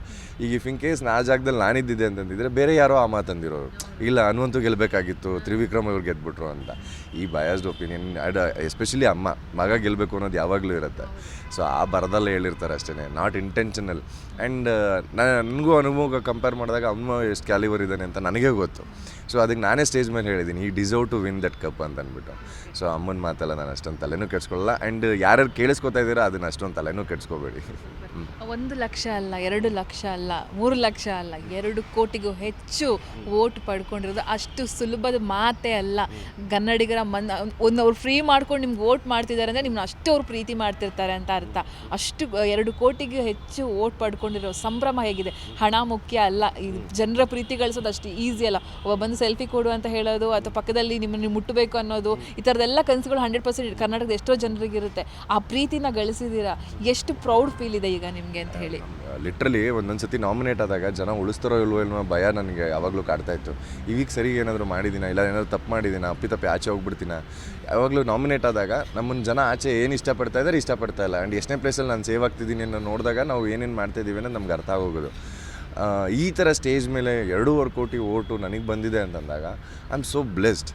ಈಗ ಇಫ್ ಇನ್ ಕೇಸ್ ನಾ ಆ ಜಾಗದಲ್ಲಿ ನಾನಿದ್ದಿದ್ದೆ ಅಂತಂದಿದ್ರೆ ಬೇರೆ ಯಾರೋ ಆ ಮಾತಂದಿರೋರು ಇಲ್ಲ, ಅನ್ವಂತೂ ಗೆಲ್ಲಬೇಕಾಗಿತ್ತು ತ್ರಿವಿಕ್ರಮ್ ಅವ್ರು ಗೆದ್ಬಿಟ್ರು ಅಂತ. ಈ ಬಯಾಸ್ಡ್ ಒಪಿನಿಯನ್ ಅಡ್ ಎಸ್ಪೆಷಲಿ ಅಮ್ಮ, ಮಗ ಗೆಲ್ಲಬೇಕು ಅನ್ನೋದು ಯಾವಾಗಲೂ ಇರುತ್ತೆ. ಸೊ ಆ ಬರದಲ್ಲೇ ಹೇಳಿರ್ತಾರೆ ಅಷ್ಟೇ ನಾಟ್ ಇಂಟೆನ್ಷನಲ್ ಆ್ಯಂಡ್ ನನಗೂ ಅನುಭವ ಕಂಪೇರ್ ಮಾಡಿದಾಗ ಅಮ್ಮ ಎಷ್ಟು ಕ್ಯಾಲಿವರ್ ಇದ್ದಾನೆ ಅಂತ ನನಗೇ ಗೊತ್ತು. ಸೊ ಅದಕ್ಕೆ ನಾನೇ ಸ್ಟೇಜ್ ಮೇಲೆ ಹೇಳಿದ್ದೀನಿ I deserve to win that cup ಅಂತ ಅಂದ್ಬಿಟ್ಟು ಸೊ ಅಮ್ಮನ ಮಾತಲ್ಲ ನಾನು ಅಷ್ಟೊಂದು ತಲೆನೂ ಕೆಡ್ಸ್ಕೊಳ್ಳಲ್ಲ. ಆ್ಯಂಡ್ ಯಾರ್ಯಾರು ಕೇಳಿಸ್ಕೊತಾ ಇದ್ದೀರಾ ಅದನ್ನ ಅಷ್ಟೊಂದು ತಲೆನೂ ಕೆಡ್ಸ್ಕೋಬೇಡಿ. ಒಂದು ಲಕ್ಷ ಅಲ್ಲ ಎರಡು ಲಕ್ಷ ಅಲ್ಲ ಮೂರು ಲಕ್ಷ ಅಲ್ಲ ಎರಡು ಕೋಟಿಗೂ ಹೆಚ್ಚು ಓಟ್ ಪಡ್ಕೊಂಡಿರೋದು ಅಷ್ಟು ಸುಲಭದ ಮಾತೇ ಅಲ್ಲ. ಕನ್ನಡಿಗರ ಮನ್ ಒಂದು ಅವ್ರು ಫ್ರೀ ಮಾಡ್ಕೊಂಡು ನಿಮ್ಗೆ ವೋಟ್ ಮಾಡ್ತಿದ್ದಾರೆ ಅಂದರೆ ನಿಮ್ಮನ್ನ ಅಷ್ಟು ಅವ್ರು ಪ್ರೀತಿ ಮಾಡ್ತಿರ್ತಾರೆ ಅಂತ ಅರ್ಥ. ಅಷ್ಟು ಎರಡು ಕೋಟಿಗೂ ಹೆಚ್ಚು ವೋಟ್ ಪಡ್ಕೊಂಡಿರೋ ಸಂಭ್ರಮ ಹೇಗಿದೆ. ಹಣ ಮುಖ್ಯ ಅಲ್ಲ ಈ ಜನರ ಪ್ರೀತಿ ಗಳಿಸೋದು ಅಷ್ಟು ಈಸಿ ಅಲ್ಲ. ಒಬ್ಬ ಬಂದು ಸೆಲ್ಫಿ ಕೊಡು ಅಂತ ಹೇಳೋದು, ಅಥವಾ ಪಕ್ಕದಲ್ಲಿ ನಿಮ್ಮನ್ನು ಮುಟ್ಟಬೇಕು ಅನ್ನೋದು, ಈ ಥರದ್ದೆಲ್ಲ ಕನಸುಗಳು ಹಂಡ್ರೆಡ್ ಪರ್ಸೆಂಟ್ ಕರ್ನಾಟಕದ ಎಷ್ಟೋ ಜನರಿಗಿರುತ್ತೆ. ಆ ಪ್ರೀತಿನ ಗಳಿಸಿದ್ದೀರಾ? ಎಷ್ಟು ಪ್ರೌಡ್ ಫೀಲ್ ಇದೆ ಈಗ ನಿಮಗೆ ಅಂತ ಹೇಳಿ. ಲಿಟ್ರಲಿ ಒಂದೊಂದು ಸತಿ ನಾಮಿನೇಟ್ ಆದಾಗ ಜನ ಉಳಿಸ್ತಾರೋ ಇಲ್ವೋ ಅನ್ನೋ ಭಯ ನನಗೆ ಯಾವಾಗಲೂ ಕಾಡ್ತಾ ಇತ್ತು. ಈಗ ಸರಿ ಏನಾದರೂ ಮಾಡಿದ್ದೀನ ಇಲ್ಲ ಏನಾದರೂ ತಪ್ಪು ಮಾಡಿದ್ದೀನ ಅಪ್ಪಿ ತಪ್ಪಿ ಆಚೆ ಹೋಗ್ಬಿಡ್ತೀನ, ಯಾವಾಗಲೂ ನಾಮಿನೇಟ್ ಆದಾಗ ನಮ್ಮನ್ನು ಜನ ಆಚೆ ಏನು ಇಷ್ಟಪಡ್ತಾ ಇದ್ದಾರೆ ಇಷ್ಟಪಡ್ತಾ ಇಲ್ಲ. ಆ್ಯಂಡ್ ಎಷ್ಟನೇ ಪ್ಲೇಸಲ್ಲಿ ನಾನು ಸೇವ್ ಆಗ್ತಿದ್ದೀನಿ ಅನ್ನೋ ನೋಡಿದಾಗ ನಾವು ಏನೇನು ಮಾಡ್ತಾ ಇದ್ದೀವಿ ಅನ್ನೋದು ನಮ್ಗೆ ಅರ್ಥ ಆಗೋಗೋದು. ಈ ಥರ ಸ್ಟೇಜ್ ಮೇಲೆ ಎರಡೂವರೆ ಕೋಟಿ ಓಟು ನನಗೆ ಬಂದಿದೆ ಅಂತಂದಾಗ ಐ ಆಮ್ ಸೋ ಬ್ಲೆಸ್ಡ್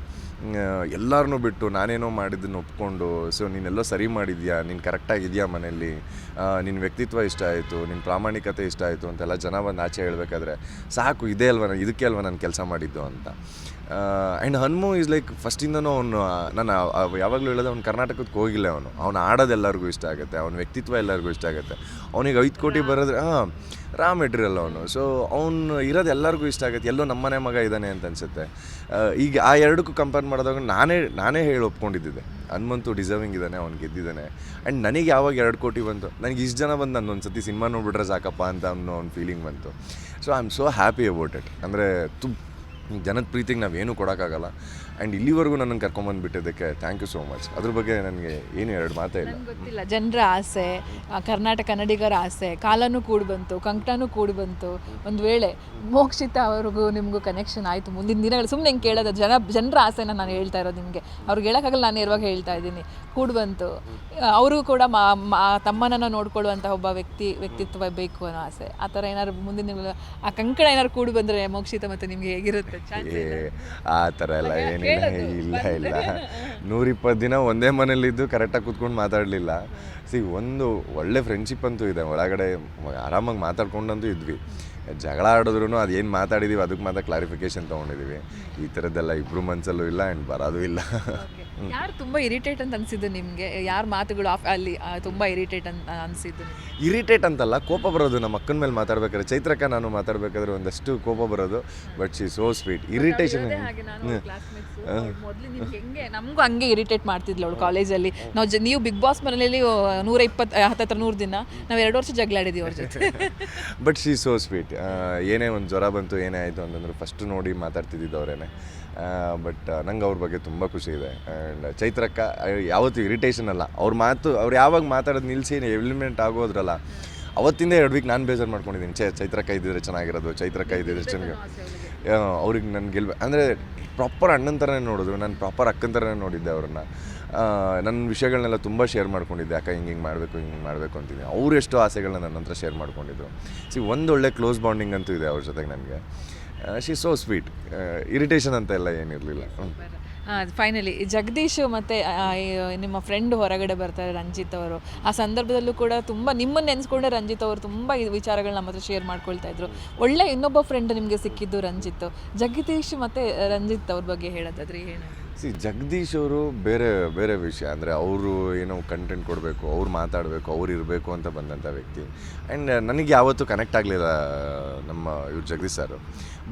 ಎಲ್ಲರನ್ನೂ ಬಿಟ್ಟು ನಾನೇನೋ ಮಾಡಿದ್ದನ್ನು ಒಪ್ಕೊಂಡು ಸೊ ನೀನೆಲ್ಲೋ ಸರಿ ಮಾಡಿದ್ಯಾ? ನೀನು ಕರೆಕ್ಟಾಗಿದೆಯಾ ಮನೆಯಲ್ಲಿ? ನಿನ್ನ ವ್ಯಕ್ತಿತ್ವ ಇಷ್ಟ ಆಯಿತು ನಿನ್ನ ಪ್ರಾಮಾಣಿಕತೆ ಇಷ್ಟ ಆಯಿತು ಅಂತೆಲ್ಲ ಜನ ಬಂದು ಆಚೆ ಹೇಳಬೇಕಾದ್ರೆ, ಸಾಕು, ಇದೇ ಅಲ್ವ ಇದಕ್ಕೆ ಅಲ್ವ ನಾನು ಕೆಲಸ ಮಾಡಿದ್ದು ಅಂತ. ಆ್ಯಂಡ್ ಹನುಮು ಈಸ್ ಲೈಕ್ ಫಸ್ಟಿಂದನೂ ಅವನು ನಾನು ಯಾವಾಗಲೂ ಹೇಳೋದು ಅವ್ನು ಕರ್ನಾಟಕಕ್ಕೆ ಹೋಗಿಲ್ಲ ಅವನು. ಅವ್ನು ಆಡೋದು ಎಲ್ಲರಿಗೂ ಇಷ್ಟ ಆಗುತ್ತೆ ಅವ್ನ ವ್ಯಕ್ತಿತ್ವ ಎಲ್ಲರಿಗೂ ಇಷ್ಟ ಆಗುತ್ತೆ. ಅವನಿಗೆ ಐದು ಕೋಟಿ ಬರೋದ್ರೆ ಹಾಂ ರಾ ಮೆಟೀರಿಯಲ್ ಅವನು. ಸೊ ಅವನು ಇರೋದು ಎಲ್ಲರಿಗೂ ಇಷ್ಟ ಆಗುತ್ತೆ. ಎಲ್ಲೋ ನಮ್ಮನೆ ಮಗ ಇದ್ದಾನೆ ಅಂತ ಅನಿಸುತ್ತೆ. ಈಗ ಆ ಎರಡಕ್ಕೂ ಕಂಪೇರ್ ಮಾಡಿದಾಗ ನಾನೇ ನಾನೇ ಹೇಳಿ ಒಪ್ಕೊಂಡಿದ್ದೆ ಹನುಮಂತು ಡಿಸರ್ವಿಂಗ್ ಇದ್ದಾನೆ ಅವ್ನು ಗೆದ್ದಿದ್ದಾನೆ. ಆ್ಯಂಡ್ ನನಗೆ ಯಾವಾಗ ಎರಡು ಕೋಟಿ ಬಂತು? ನನಗೆ ಇಷ್ಟು ಜನ ಬಂದು ನಾನು ಒಂದು ಸತಿ ಸಿನಿಮಾ ನೋಡ್ಬಿಟ್ರೆ ಸಾಕಪ್ಪ ಅಂತ ಅನ್ನೋ ಒಂದು ಫೀಲಿಂಗ್ ಬಂತು. So I am so happy about it ಅಂದರೆ ತು ಜನದ ಪ್ರೀತಿಗೆ ನಾವೇನು ಕೊಡೋಕ್ಕಾಗಲ್ಲ. ಆ್ಯಂಡ್ ಇಲ್ಲಿವರೆಗೂ ನನ್ನನ್ನು ಕರ್ಕೊಂಬಂದುಬಿಟ್ಟಿದ್ದಕ್ಕೆ ಥ್ಯಾಂಕ್ ಯು ಸೋ ಮಚ್ ಅದ್ರ ಬಗ್ಗೆ ನನಗೆ ಏನು ಎರಡು ಮಾತೇ ಇಲ್ಲ. ನಂಗೆ ಗೊತ್ತಿಲ್ಲ. ಜನರ ಆಸೆ ಆ, ಕರ್ನಾಟಕ ಕನ್ನಡಿಗರ ಆಸೆ ಕಾಲನೂ ಕೂಡಿ ಬಂತು ಕಂಕಟನೂ ಕೂಡಿ ಬಂತು. ಒಂದು ವೇಳೆ ಮೋಕ್ಷಿತ ಅವ್ರಿಗೂ ನಿಮಗೂ ಕನೆಕ್ಷನ್ ಆಯಿತು ಮುಂದಿನ ದಿನಗಳು ಸುಮ್ಮನೆ ಹಿಂಗೆ ಕೇಳೋದು ಜನ ಜನರ ಆಸೆನ ನಾನು ಹೇಳ್ತಾ ಇರೋದು ನಿಮಗೆ. ಅವ್ರಿಗೆ ಹೇಳೋಕ್ಕಾಗಲ್ಲ ನಾನು ಇರುವಾಗ ಹೇಳ್ತಾ ಇದ್ದೀನಿ. ಕೂಡಿ ಬಂತು. ಅವ್ರಿಗೂ ಕೂಡ ಮಾ ತಮ್ಮನನ್ನು ನೋಡ್ಕೊಳ್ಳುವಂಥ ಒಬ್ಬ ವ್ಯಕ್ತಿ ವ್ಯಕ್ತಿತ್ವ ಬೇಕು ಅನ್ನೋ ಆಸೆ. ಆ ಥರ ಏನಾದ್ರು ಮುಂದಿನ ದಿನಗಳು ಆ ಕಂಕಣ ಏನಾದ್ರು ಕೂಡಿ ಬಂದರೆ ಮೋಕ್ಷಿತ ಮತ್ತು ನಿಮಗೆ ಹೇಗಿರುತ್ತೆ? ಆ ಥರ ಎಲ್ಲ ಇಲ್ಲ ಇಲ್ಲ. (laughs) ನೂರಿಪ್ಪತ್ತು ದಿನ ಒಂದೇ ಮನೇಲಿದ್ದು ಕರೆಕ್ಟಾಗಿ ಕೂತ್ಕೊಂಡು ಮಾತಾಡಲಿಲ್ಲ. ಸಿ ಒಂದು ಒಳ್ಳೆ ಫ್ರೆಂಡ್ಶಿಪ್ ಅಂತೂ ಇದೆ. ಒಳಗಡೆ ಆರಾಮಾಗಿ ಮಾತಾಡ್ಕೊಂಡಂತೂ ಇದ್ವಿ. ಜಗಳ ಆಡಿದ್ರು ಅದು ಏನು ಮಾತಾಡಿದ್ದೀವಿ ಅದಕ್ಕೆ ಮಾತ್ರ ಕ್ಲಾರಿಫಿಕೇಶನ್ ತೊಗೊಂಡಿದ್ದೀವಿ ಈ ಥರದ್ದೆಲ್ಲ ಇಬ್ಬರು ಮನಸ್ಸಲ್ಲೂ ಇಲ್ಲ ಆ್ಯಂಡ್ ಬರೋದು ಇಲ್ಲ. ಯಾರು ತುಂಬ ಇರಿಟೇಟ್ ಅಂತ ಅನಿಸಿದ್ದು ನಿಮಗೆ? ಯಾರ ಮಾತುಗಳು ಆಫ್ ಅಲ್ಲಿ ಆ, ತುಂಬ ಇರಿಟೇಟ್ ಅಂತ ಅನಿಸಿದ್ದು ಇರಿಟೇಟ್ ಅಂತಲ್ಲ ಕೋಪ ಬರೋದು ನಮ್ಮ ಅಕ್ಕನ ಮೇಲೆ ಮಾತಾಡ್ಬೇಕಾದ್ರೆ ಚೈತ್ರಕ್ಕ ನಾನು ಮಾತಾಡ್ಬೇಕಾದ್ರೆ ಒಂದಷ್ಟು ಕೋಪ ಬರೋದು but she so sweet irritation ಹಾಗೆ ನಾನು ಮೊದಲು ನಿಮ್ಗೆ ಹೆಂಗೆ? ನಮಗೂ ಹಂಗೆ ಇರಿಟೇಟ್ ಮಾಡ್ತಿದ್ಲು ಅವಳು ಕಾಲೇಜಲ್ಲಿ ನಾವು ಜ ನೀವು ಬಿಗ್ ಬಾಸ್ ಮನೆಯಲ್ಲಿ ನೂರ ಇಪ್ಪತ್ತು ಹತ್ತತ್ರ ನೂರು ದಿನ ನಾವು ಎರಡು ವರ್ಷ ಜಗಳಾಡಿದ್ದೀವಿ ಅವ್ರ ಜೊತೆ. ಬಟ್ ಶಿ ಸೋ ಸ್ವೀಟ್ ಏನೇ ಒಂದು ಜ್ವರ ಬಂತು ಏನೇ ಆಯಿತು ಅಂತಂದ್ರೆ ಫಸ್ಟ್ ನೋಡಿ ಮಾತಾಡ್ತಿದ್ದಿದ್ದು ಅವರೇನೆ. ಬಟ್ ನಂಗೆ ಅವ್ರ ಬಗ್ಗೆ ತುಂಬ ಖುಷಿ ಇದೆ. ಆ್ಯಂಡ್ ಚೈತ್ರಕ್ಕ ಯಾವತ್ತೂ ಇರಿಟೇಷನ್ ಅಲ್ಲ. ಅವ್ರ ಮಾತು ಅವ್ರು ಯಾವಾಗ ಮಾತಾಡೋದು ನಿಲ್ಲಿಸಿ ಎಲಿಮೆಂಟ್ ಆಗೋದ್ರಲ್ಲ ಅವತ್ತಿಂದ ಎರಡು ವೀಕ್ ನಾನು ಬೇಜಾರು ಮಾಡ್ಕೊಂಡಿದ್ದೀನಿ ಚೈ ಚೈತ್ರಕ್ಕ ಇದ್ದಿದ್ರೆ ಚೆನ್ನಾಗಿರೋದು ಚೈತ್ರಕ್ಕ ಇದ್ದಿದ್ರೆ ಚೆನ್ನಾಗಿ ಅವ್ರಿಗೆ ನಾನು ಗೆಲ್ಬೇಕು ಅಂದರೆ ಪ್ರಾಪರ್ ಅಣ್ಣನ ಥರನೇ ನೋಡಿದ್ರು ನಾನು ಪ್ರಾಪರ್ ಅಕ್ಕನ ಥರನೇ ನೋಡಿದ್ದೆ ಅವ್ರನ್ನ. ನನ್ನ ವಿಷಯಗಳನ್ನೆಲ್ಲ ತುಂಬ ಶೇರ್ ಮಾಡ್ಕೊಂಡಿದ್ದೆ. ಅಕ್ಕ ಹಿಂಗೆ ಹಿಂಗೆ ಮಾಡಬೇಕು ಹಿಂಗೆ ಮಾಡಬೇಕು ಅಂತಿದ್ದೀನಿ. ಅವ್ರು ಎಷ್ಟೋ ಆಸೆಗಳನ್ನ ನನ್ನ ಹತ್ರ ಶೇರ್ ಮಾಡ್ಕೊಂಡಿದ್ರು. ಸಿ ಒಂದೊಳ್ಳೆ ಕ್ಲೋಸ್ ಬಾಂಡಿಂಗ್ ಅಂತೂ ಇದೆ ಅವ್ರ ಜೊತೆಗೆ ನನಗೆ. ಶಿ ಸೋ ಸ್ವೀಟ್ ಇರಿಟೇಷನ್ ಅಂತ ಎಲ್ಲ ಏನಿರಲಿಲ್ಲ ಫೈನಲಿ ಜಗದೀಶ್ ಮತ್ತು ನಿಮ್ಮ ಫ್ರೆಂಡ್ ಹೊರಗಡೆ ಬರ್ತಾರೆ ರಂಜಿತ್ ಅವರು. ಆ ಸಂದರ್ಭದಲ್ಲೂ ಕೂಡ ತುಂಬ ನಿಮ್ಮನ್ನು ನೆನೆಸ್ಕೊಂಡೆ ರಂಜಿತ್ ಅವರು ತುಂಬ ವಿಚಾರಗಳು ನಮ್ಮ ಹತ್ರ ಶೇರ್ ಮಾಡ್ಕೊಳ್ತಾ ಇದ್ರು. ಒಳ್ಳೆ ಇನ್ನೊಬ್ಬ ಫ್ರೆಂಡ್ ನಿಮಗೆ ಸಿಕ್ಕಿದ್ದು ರಂಜಿತ್. ಜಗದೀಶ್ ಮತ್ತು ರಂಜಿತ್ ಅವ್ರ ಬಗ್ಗೆ ಹೇಳೋದಾದ್ರೆ ಏನು ಸಿ ಜಗದೀಶ್ ಅವರು ಬೇರೆ ಬೇರೆ ವಿಷಯ. ಅಂದರೆ ಅವರು ಏನೋ ಕಂಟೆಂಟ್ ಕೊಡಬೇಕು, ಅವ್ರು ಮಾತಾಡಬೇಕು, ಅವ್ರು ಇರಬೇಕು ಅಂತ ಬಂದಂಥ ವ್ಯಕ್ತಿ. ಆ್ಯಂಡ್ ನನಗೆ ಯಾವತ್ತೂ ಕನೆಕ್ಟ್ ಆಗಲಿಲ್ಲ, ನಮ್ಮ ಇವ್ರು ಜಗದೀಶ್ ಸರ್.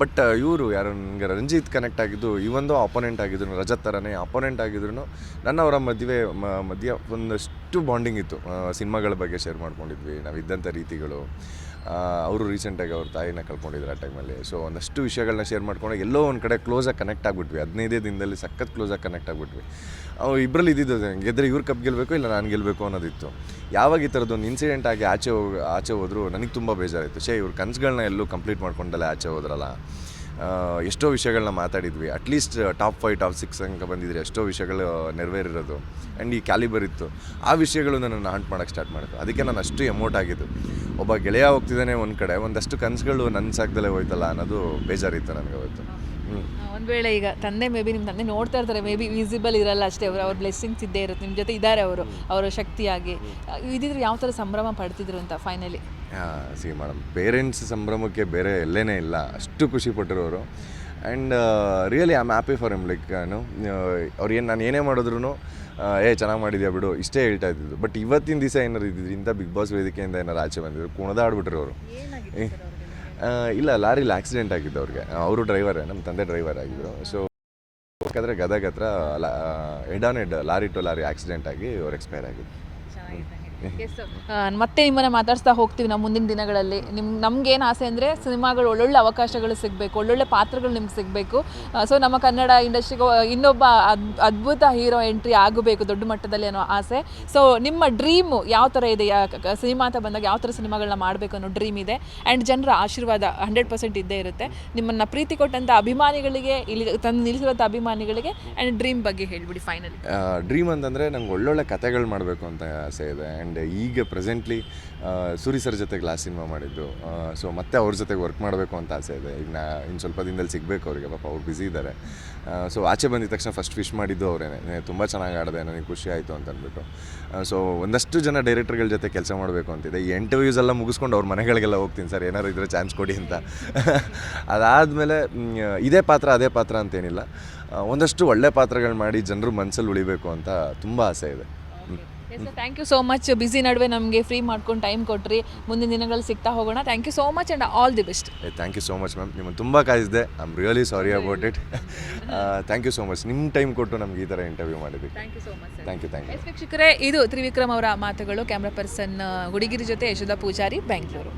ಬಟ್ ಇವರು ಯಾರು ನನಗೆ ರಂಜಿತ್ ಕನೆಕ್ಟ್ ಆಗಿದ್ದು ಇವೊಂದು ಅಪೋನೆಂಟ್ ಆಗಿದ್ರು, ರಜತ್ ಥರನೇ ಅಪೋನೆಂಟ್ ಆಗಿದ್ರು. ನನ್ನ ಅವರ ಮದುವೆ ಮಧ್ಯ ಒಂದಷ್ಟು ಬಾಂಡಿಂಗ್ ಇತ್ತು. ಸಿನಿಮಾಗಳ ಬಗ್ಗೆ ಶೇರ್ ಮಾಡ್ಕೊಂಡಿದ್ವಿ ನಾವು ಇದ್ದಂಥ ರೀತಿಗಳು. ಅವರು ರೀಸೆಂಟಾಗಿ ಅವ್ರ ತಾಯಿನ ಕಳ್ಕೊಂಡಿದ್ರು ಆ ಟೈಮಲ್ಲಿ ಸೊ ಒಂದಷ್ಟು ವಿಷಯಗಳನ್ನ ಶೇರ್ ಮಾಡ್ಕೊಂಡು ಎಲ್ಲೋ ಒಂದು ಕಡೆ ಕ್ಲೋಸಾಗಿ ಕನೆಕ್ಟ್ ಆಗಿಬಿಟ್ವಿ. ಹದಿನೈದೇ ದಿನದಲ್ಲಿ ಸಖತ್ ಕ್ಲೋಸಾಗಿ ಕನೆಕ್ಟ್ ಆಗಿಬಿಟ್ವಿ. ಅವು ಇಬ್ಬರಲ್ಲಿ ಇದ್ದಿದ್ದು ಗೆದ್ದರೆ ಇವ್ರು ಕಪ್ ಗೆಲ್ಲಬೇಕು ಇಲ್ಲ ನಾನು ಗೆಲ್ಲಬೇಕು ಅನ್ನೋದಿತ್ತು. ಯಾವಾಗ ಈ ಥರದ್ದೊಂದು ಇನ್ಸಿಡೆಂಟ್ ಆಗಿ ಆಚೆ ಹೋಗಿ, ಆಚೆ ಹೋದ್ರು ನನಗೆ ತುಂಬ ಬೇಜಾರಾಯಿತು. ಶೇ ಇವ್ರ ಕನಸುಗಳನ್ನ ಎಲ್ಲೂ ಕಂಪ್ಲೀಟ್ ಮಾಡ್ಕೊಂಡಲ್ಲೇ ಆಚೆ ಹೋದ್ರಲ್ಲ. ಎಷ್ಟೋ ವಿಷಯಗಳನ್ನ ಮಾತಾಡಿದ್ವಿ. At least top five top six ಅಂಕ ಬಂದಿದ್ರೆ ಎಷ್ಟೋ ವಿಷಯಗಳು ನೆರವೇರಿರೋದು. ಆ್ಯಂಡ್ ಈ ಕ್ಯಾಲಿಬರ್ ಇತ್ತು. ಆ ವಿಷಯಗಳು ನನ್ನನ್ನು ಹಾಂಟ್ ಮಾಡೋಕ್ಕೆ ಸ್ಟಾರ್ಟ್ ಮಾಡಿತು ಅದಕ್ಕೆ ನಾನು ಅಷ್ಟು ಎಮೋಟ್ ಆಗಿದ್ದು. ಒಬ್ಬ ಗೆಳೆಯ ಹೋಗ್ತಿದ್ದಾನೆ ಒಂದು ಕಡೆ. ಒಂದಷ್ಟು ಕನಸುಗಳು ನನ್ನ ಸಾಕ್ದಲ್ಲೇ ಹೋಯ್ತಲ್ಲ ಅನ್ನೋದು ಬೇಜಾರಿತ್ತು ನನಗೆ ಅವತ್ತು. ಒಂದು ವೇಳೆ ಈಗ ತಂದೆ ಮೇ ಬಿ ನಿಮ್ಮ ತಂದೆ ನೋಡ್ತಾ ಇರ್ತಾರೆ ಮೇ ಬಿ ವಿಸಿಬಲ್ ಇರಲ್ಲ ಅಷ್ಟೇ ಅವರು ಅವ್ರ ಬ್ಲೆಸ್ಸಿಂಗ್ಸ್ ಇದ್ದೇ ಇರುತ್ತೆ ನಿಮ್ಮ ಜೊತೆ ಇದ್ದಾರೆ ಅವರು ಅವರ ಶಕ್ತಿಯಾಗಿ. ಇದಿದ್ರೆ ಯಾವ ಥರ ಸಂಭ್ರಮ ಪಡ್ತಿದ್ರು ಅಂತ ಫೈನಲಿ ಸಿ ಮೇಡಮ್ ಪೇರೆಂಟ್ಸ್ ಸಂಭ್ರಮಕ್ಕೆ ಬೇರೆ ಎಲ್ಲೇನೇ ಇಲ್ಲ ಅಷ್ಟು ಖುಷಿ ಪಟ್ಟಿರೋರು. And really I am happy for him like ನಾನು ಅವ್ರು ಏನು ನಾನು ಏನೇ ಮಾಡಿದ್ರು ಏ ಚೆನ್ನಾಗಿ ಮಾಡಿದ್ಯಾ ಬಿಡು ಇಷ್ಟೇ ಹೇಳ್ತಾ ಇದ್ದಿದ್ದು. ಬಟ್ ಇವತ್ತಿನ ದಿವಸ ಏನಾರು ಇದ್ದಿದ್ದು ಇಂಥ ಬಿಗ್ ಬಾಸ್ ವೇದಿಕೆಯಿಂದ ಏನಾರು ಆಚೆ ಬಂದಿದ್ರು ಕುಣದಾಡ್ಬಿಟ್ರು ಅವರು? ಇಲ್ಲ, ಲಾರಿಲಿ ಆಕ್ಸಿಡೆಂಟ್ ಆಗಿದ್ದು ಅವ್ರಿಗೆ ಅವರು ಡ್ರೈವರೇ ನಮ್ಮ ತಂದೆ ಡ್ರೈವರ್ ಆಗಿದ್ದರು ಸೊ ಯಾಕಂದರೆ ಗದಗ ಹತ್ರ head on head lorry to lorry accident ಆಗಿ ಅವ್ರು ಎಕ್ಸ್ಪೈರ್ ಆಗಿದ್ದು ಮತ್ತೆ ನಿಮ್ಮನ್ನ ಮಾತಾಡ್ಸ್ತಾ ಹೋಗ್ತೀವಿ ನಾವು ಮುಂದಿನ ದಿನಗಳಲ್ಲಿ. ನಿಮ್ ನಮ್ಗೇನು ಆಸೆ ಅಂದರೆ ಸಿನಿಮಾಗಳು ಒಳ್ಳೊಳ್ಳೆ ಅವಕಾಶಗಳು ಸಿಗಬೇಕು ಒಳ್ಳೊಳ್ಳೆ ಪಾತ್ರಗಳು ನಿಮ್ಗೆ ಸಿಗಬೇಕು. ಸೊ ನಮ್ಮ ಕನ್ನಡ ಇಂಡಸ್ಟ್ರಿಗೆ ಇನ್ನೊಬ್ಬ ಅದ್ ಅದ್ಭುತ ಹೀರೋ ಎಂಟ್ರಿ ಆಗಬೇಕು ದೊಡ್ಡ ಮಟ್ಟದಲ್ಲಿ ಅನ್ನೋ ಆಸೆ. ಸೊ ನಿಮ್ಮ ಡ್ರೀಮು ಯಾವ ಥರ ಇದೆ? ಸಿನಿಮಾ ಅಂತ ಬಂದಾಗ ಯಾವ ಥರ ಸಿನಿಮಾಗಳನ್ನ ಮಾಡಬೇಕು ಅನ್ನೋ ಡ್ರೀಮ್ ಇದೆ? ಆ್ಯಂಡ್ ಜನರ ಆಶೀರ್ವಾದ ಹಂಡ್ರೆಡ್ ಪರ್ಸೆಂಟ್ ಇದ್ದೇ ಇರುತ್ತೆ. ನಿಮ್ಮನ್ನು ಪ್ರೀತಿ ಕೊಟ್ಟಂಥ ಅಭಿಮಾನಿಗಳಿಗೆ ಇಲ್ಲಿ ತಂದು ನಿಲ್ಲಿಸಿರೋಂಥ ಅಭಿಮಾನಿಗಳಿಗೆ ಆ್ಯಂಡ್ ಡ್ರೀಮ್ ಬಗ್ಗೆ ಹೇಳ್ಬಿಡಿ ಫೈನಲಿ ಡ್ರೀಮ್ ಅಂತಂದರೆ ನಂಗೆ ಒಳ್ಳೊಳ್ಳೆ ಕತೆಗಳು ಮಾಡಬೇಕು ಅಂತ ಆಸೆ ಇದೆ. ಆ್ಯಂಡ್ ಈಗ ಪ್ರೆಸೆಂಟ್ಲಿ ಸೂರಿ ಸರ್ ಜೊತೆ ಲಾಸ್ಟ್ ಸಿನಿಮಾ ಮಾಡಿದ್ದು. ಸೊ ಮತ್ತೆ ಅವ್ರ ಜೊತೆಗೆ ವರ್ಕ್ ಮಾಡಬೇಕು ಅಂತ ಆಸೆ ಇದೆ. ಈಗ ನಾ ಇನ್ನು ಸ್ವಲ್ಪ ದಿನದಲ್ಲಿ ಸಿಗಬೇಕು ಅವರಿಗೆ, ಪಾಪ ಅವ್ರು ಬ್ಯುಸಿ ಇದ್ದಾರೆ ಸೊ ಆಚೆ ಬಂದಿದ ತಕ್ಷಣ ಫಸ್ಟ್ ಫಿಶ್ ಮಾಡಿದ್ದು ಅವರೇನೆ. ತುಂಬ ಚೆನ್ನಾಗಿ ಆಡಿದೆ, ನನಗೆ ಖುಷಿ ಆಯಿತು ಅಂತ ಅಂದ್ಬಿಟ್ಟು. ಸೊ ಒಂದಷ್ಟು ಜನ ಡೈರೆಕ್ಟರ್ಗಳ ಜೊತೆ ಕೆಲಸ ಮಾಡಬೇಕು ಅಂತಿದೆ. ಈ ಇಂಟರ್ವ್ಯೂಸ್ ಎಲ್ಲ ಮುಗಿಸ್ಕೊಂಡು ಅವ್ರ ಮನೆಗಳಿಗೆಲ್ಲ ಹೋಗ್ತೀನಿ ಸರ್ ಏನಾರು ಇದ್ರೆ ಚಾನ್ಸ್ ಕೊಡಿ ಅಂತ. (laughs) ಅದಾದಮೇಲೆ ಇದೇ ಪಾತ್ರ, ಅದೇ ಪಾತ್ರ ಅಂತೇನಿಲ್ಲ. ಒಂದಷ್ಟು ಒಳ್ಳೆ ಪಾತ್ರಗಳು ಮಾಡಿ ಜನರು ಮನಸ್ಸಲ್ಲಿ ಉಳಿಬೇಕು ಅಂತ ತುಂಬ ಆಸೆ ಇದೆ. Thank you so much busy ನಡುವೆ ನಮಗೆ ಫ್ರೀ ಮಾಡ್ಕೊಂಡು ಟೈಮ್ ಕೊಟ್ರಿ. ಮುಂದಿನ ದಿನಗಳಲ್ಲಿ ಸಿಗ್ತಾ ಹೋಗೋಣ. Thank you so much and all the best thank you so much ma'am ನಿಮ್ಮನ್ನು ತುಂಬ ಕಾಯಿಸಿದೆ. I am really sorry about it thank you so much ನಿಮ್ಮ ಟೈಮ್ ಕೊಟ್ಟು ನಮ್ಗೆ ಈ ಥರ ಇಂಟರ್ವ್ಯೂ ಮಾಡಿದ್ವಿ thank you so much thank you thank you yes ವೀಕ್ಷಕರೇ ಇದು ತ್ರಿವಿಕ್ರಮ್ ಅವರ ಮಾತುಗಳು. ಕ್ಯಾಮ್ರಾ ಪರ್ಸನ್ ಗುಡಿಗಿರಿ ಜೊತೆ ಯಶೋಧ ಪೂಜಾರಿ ಬೆಂಗಳೂರು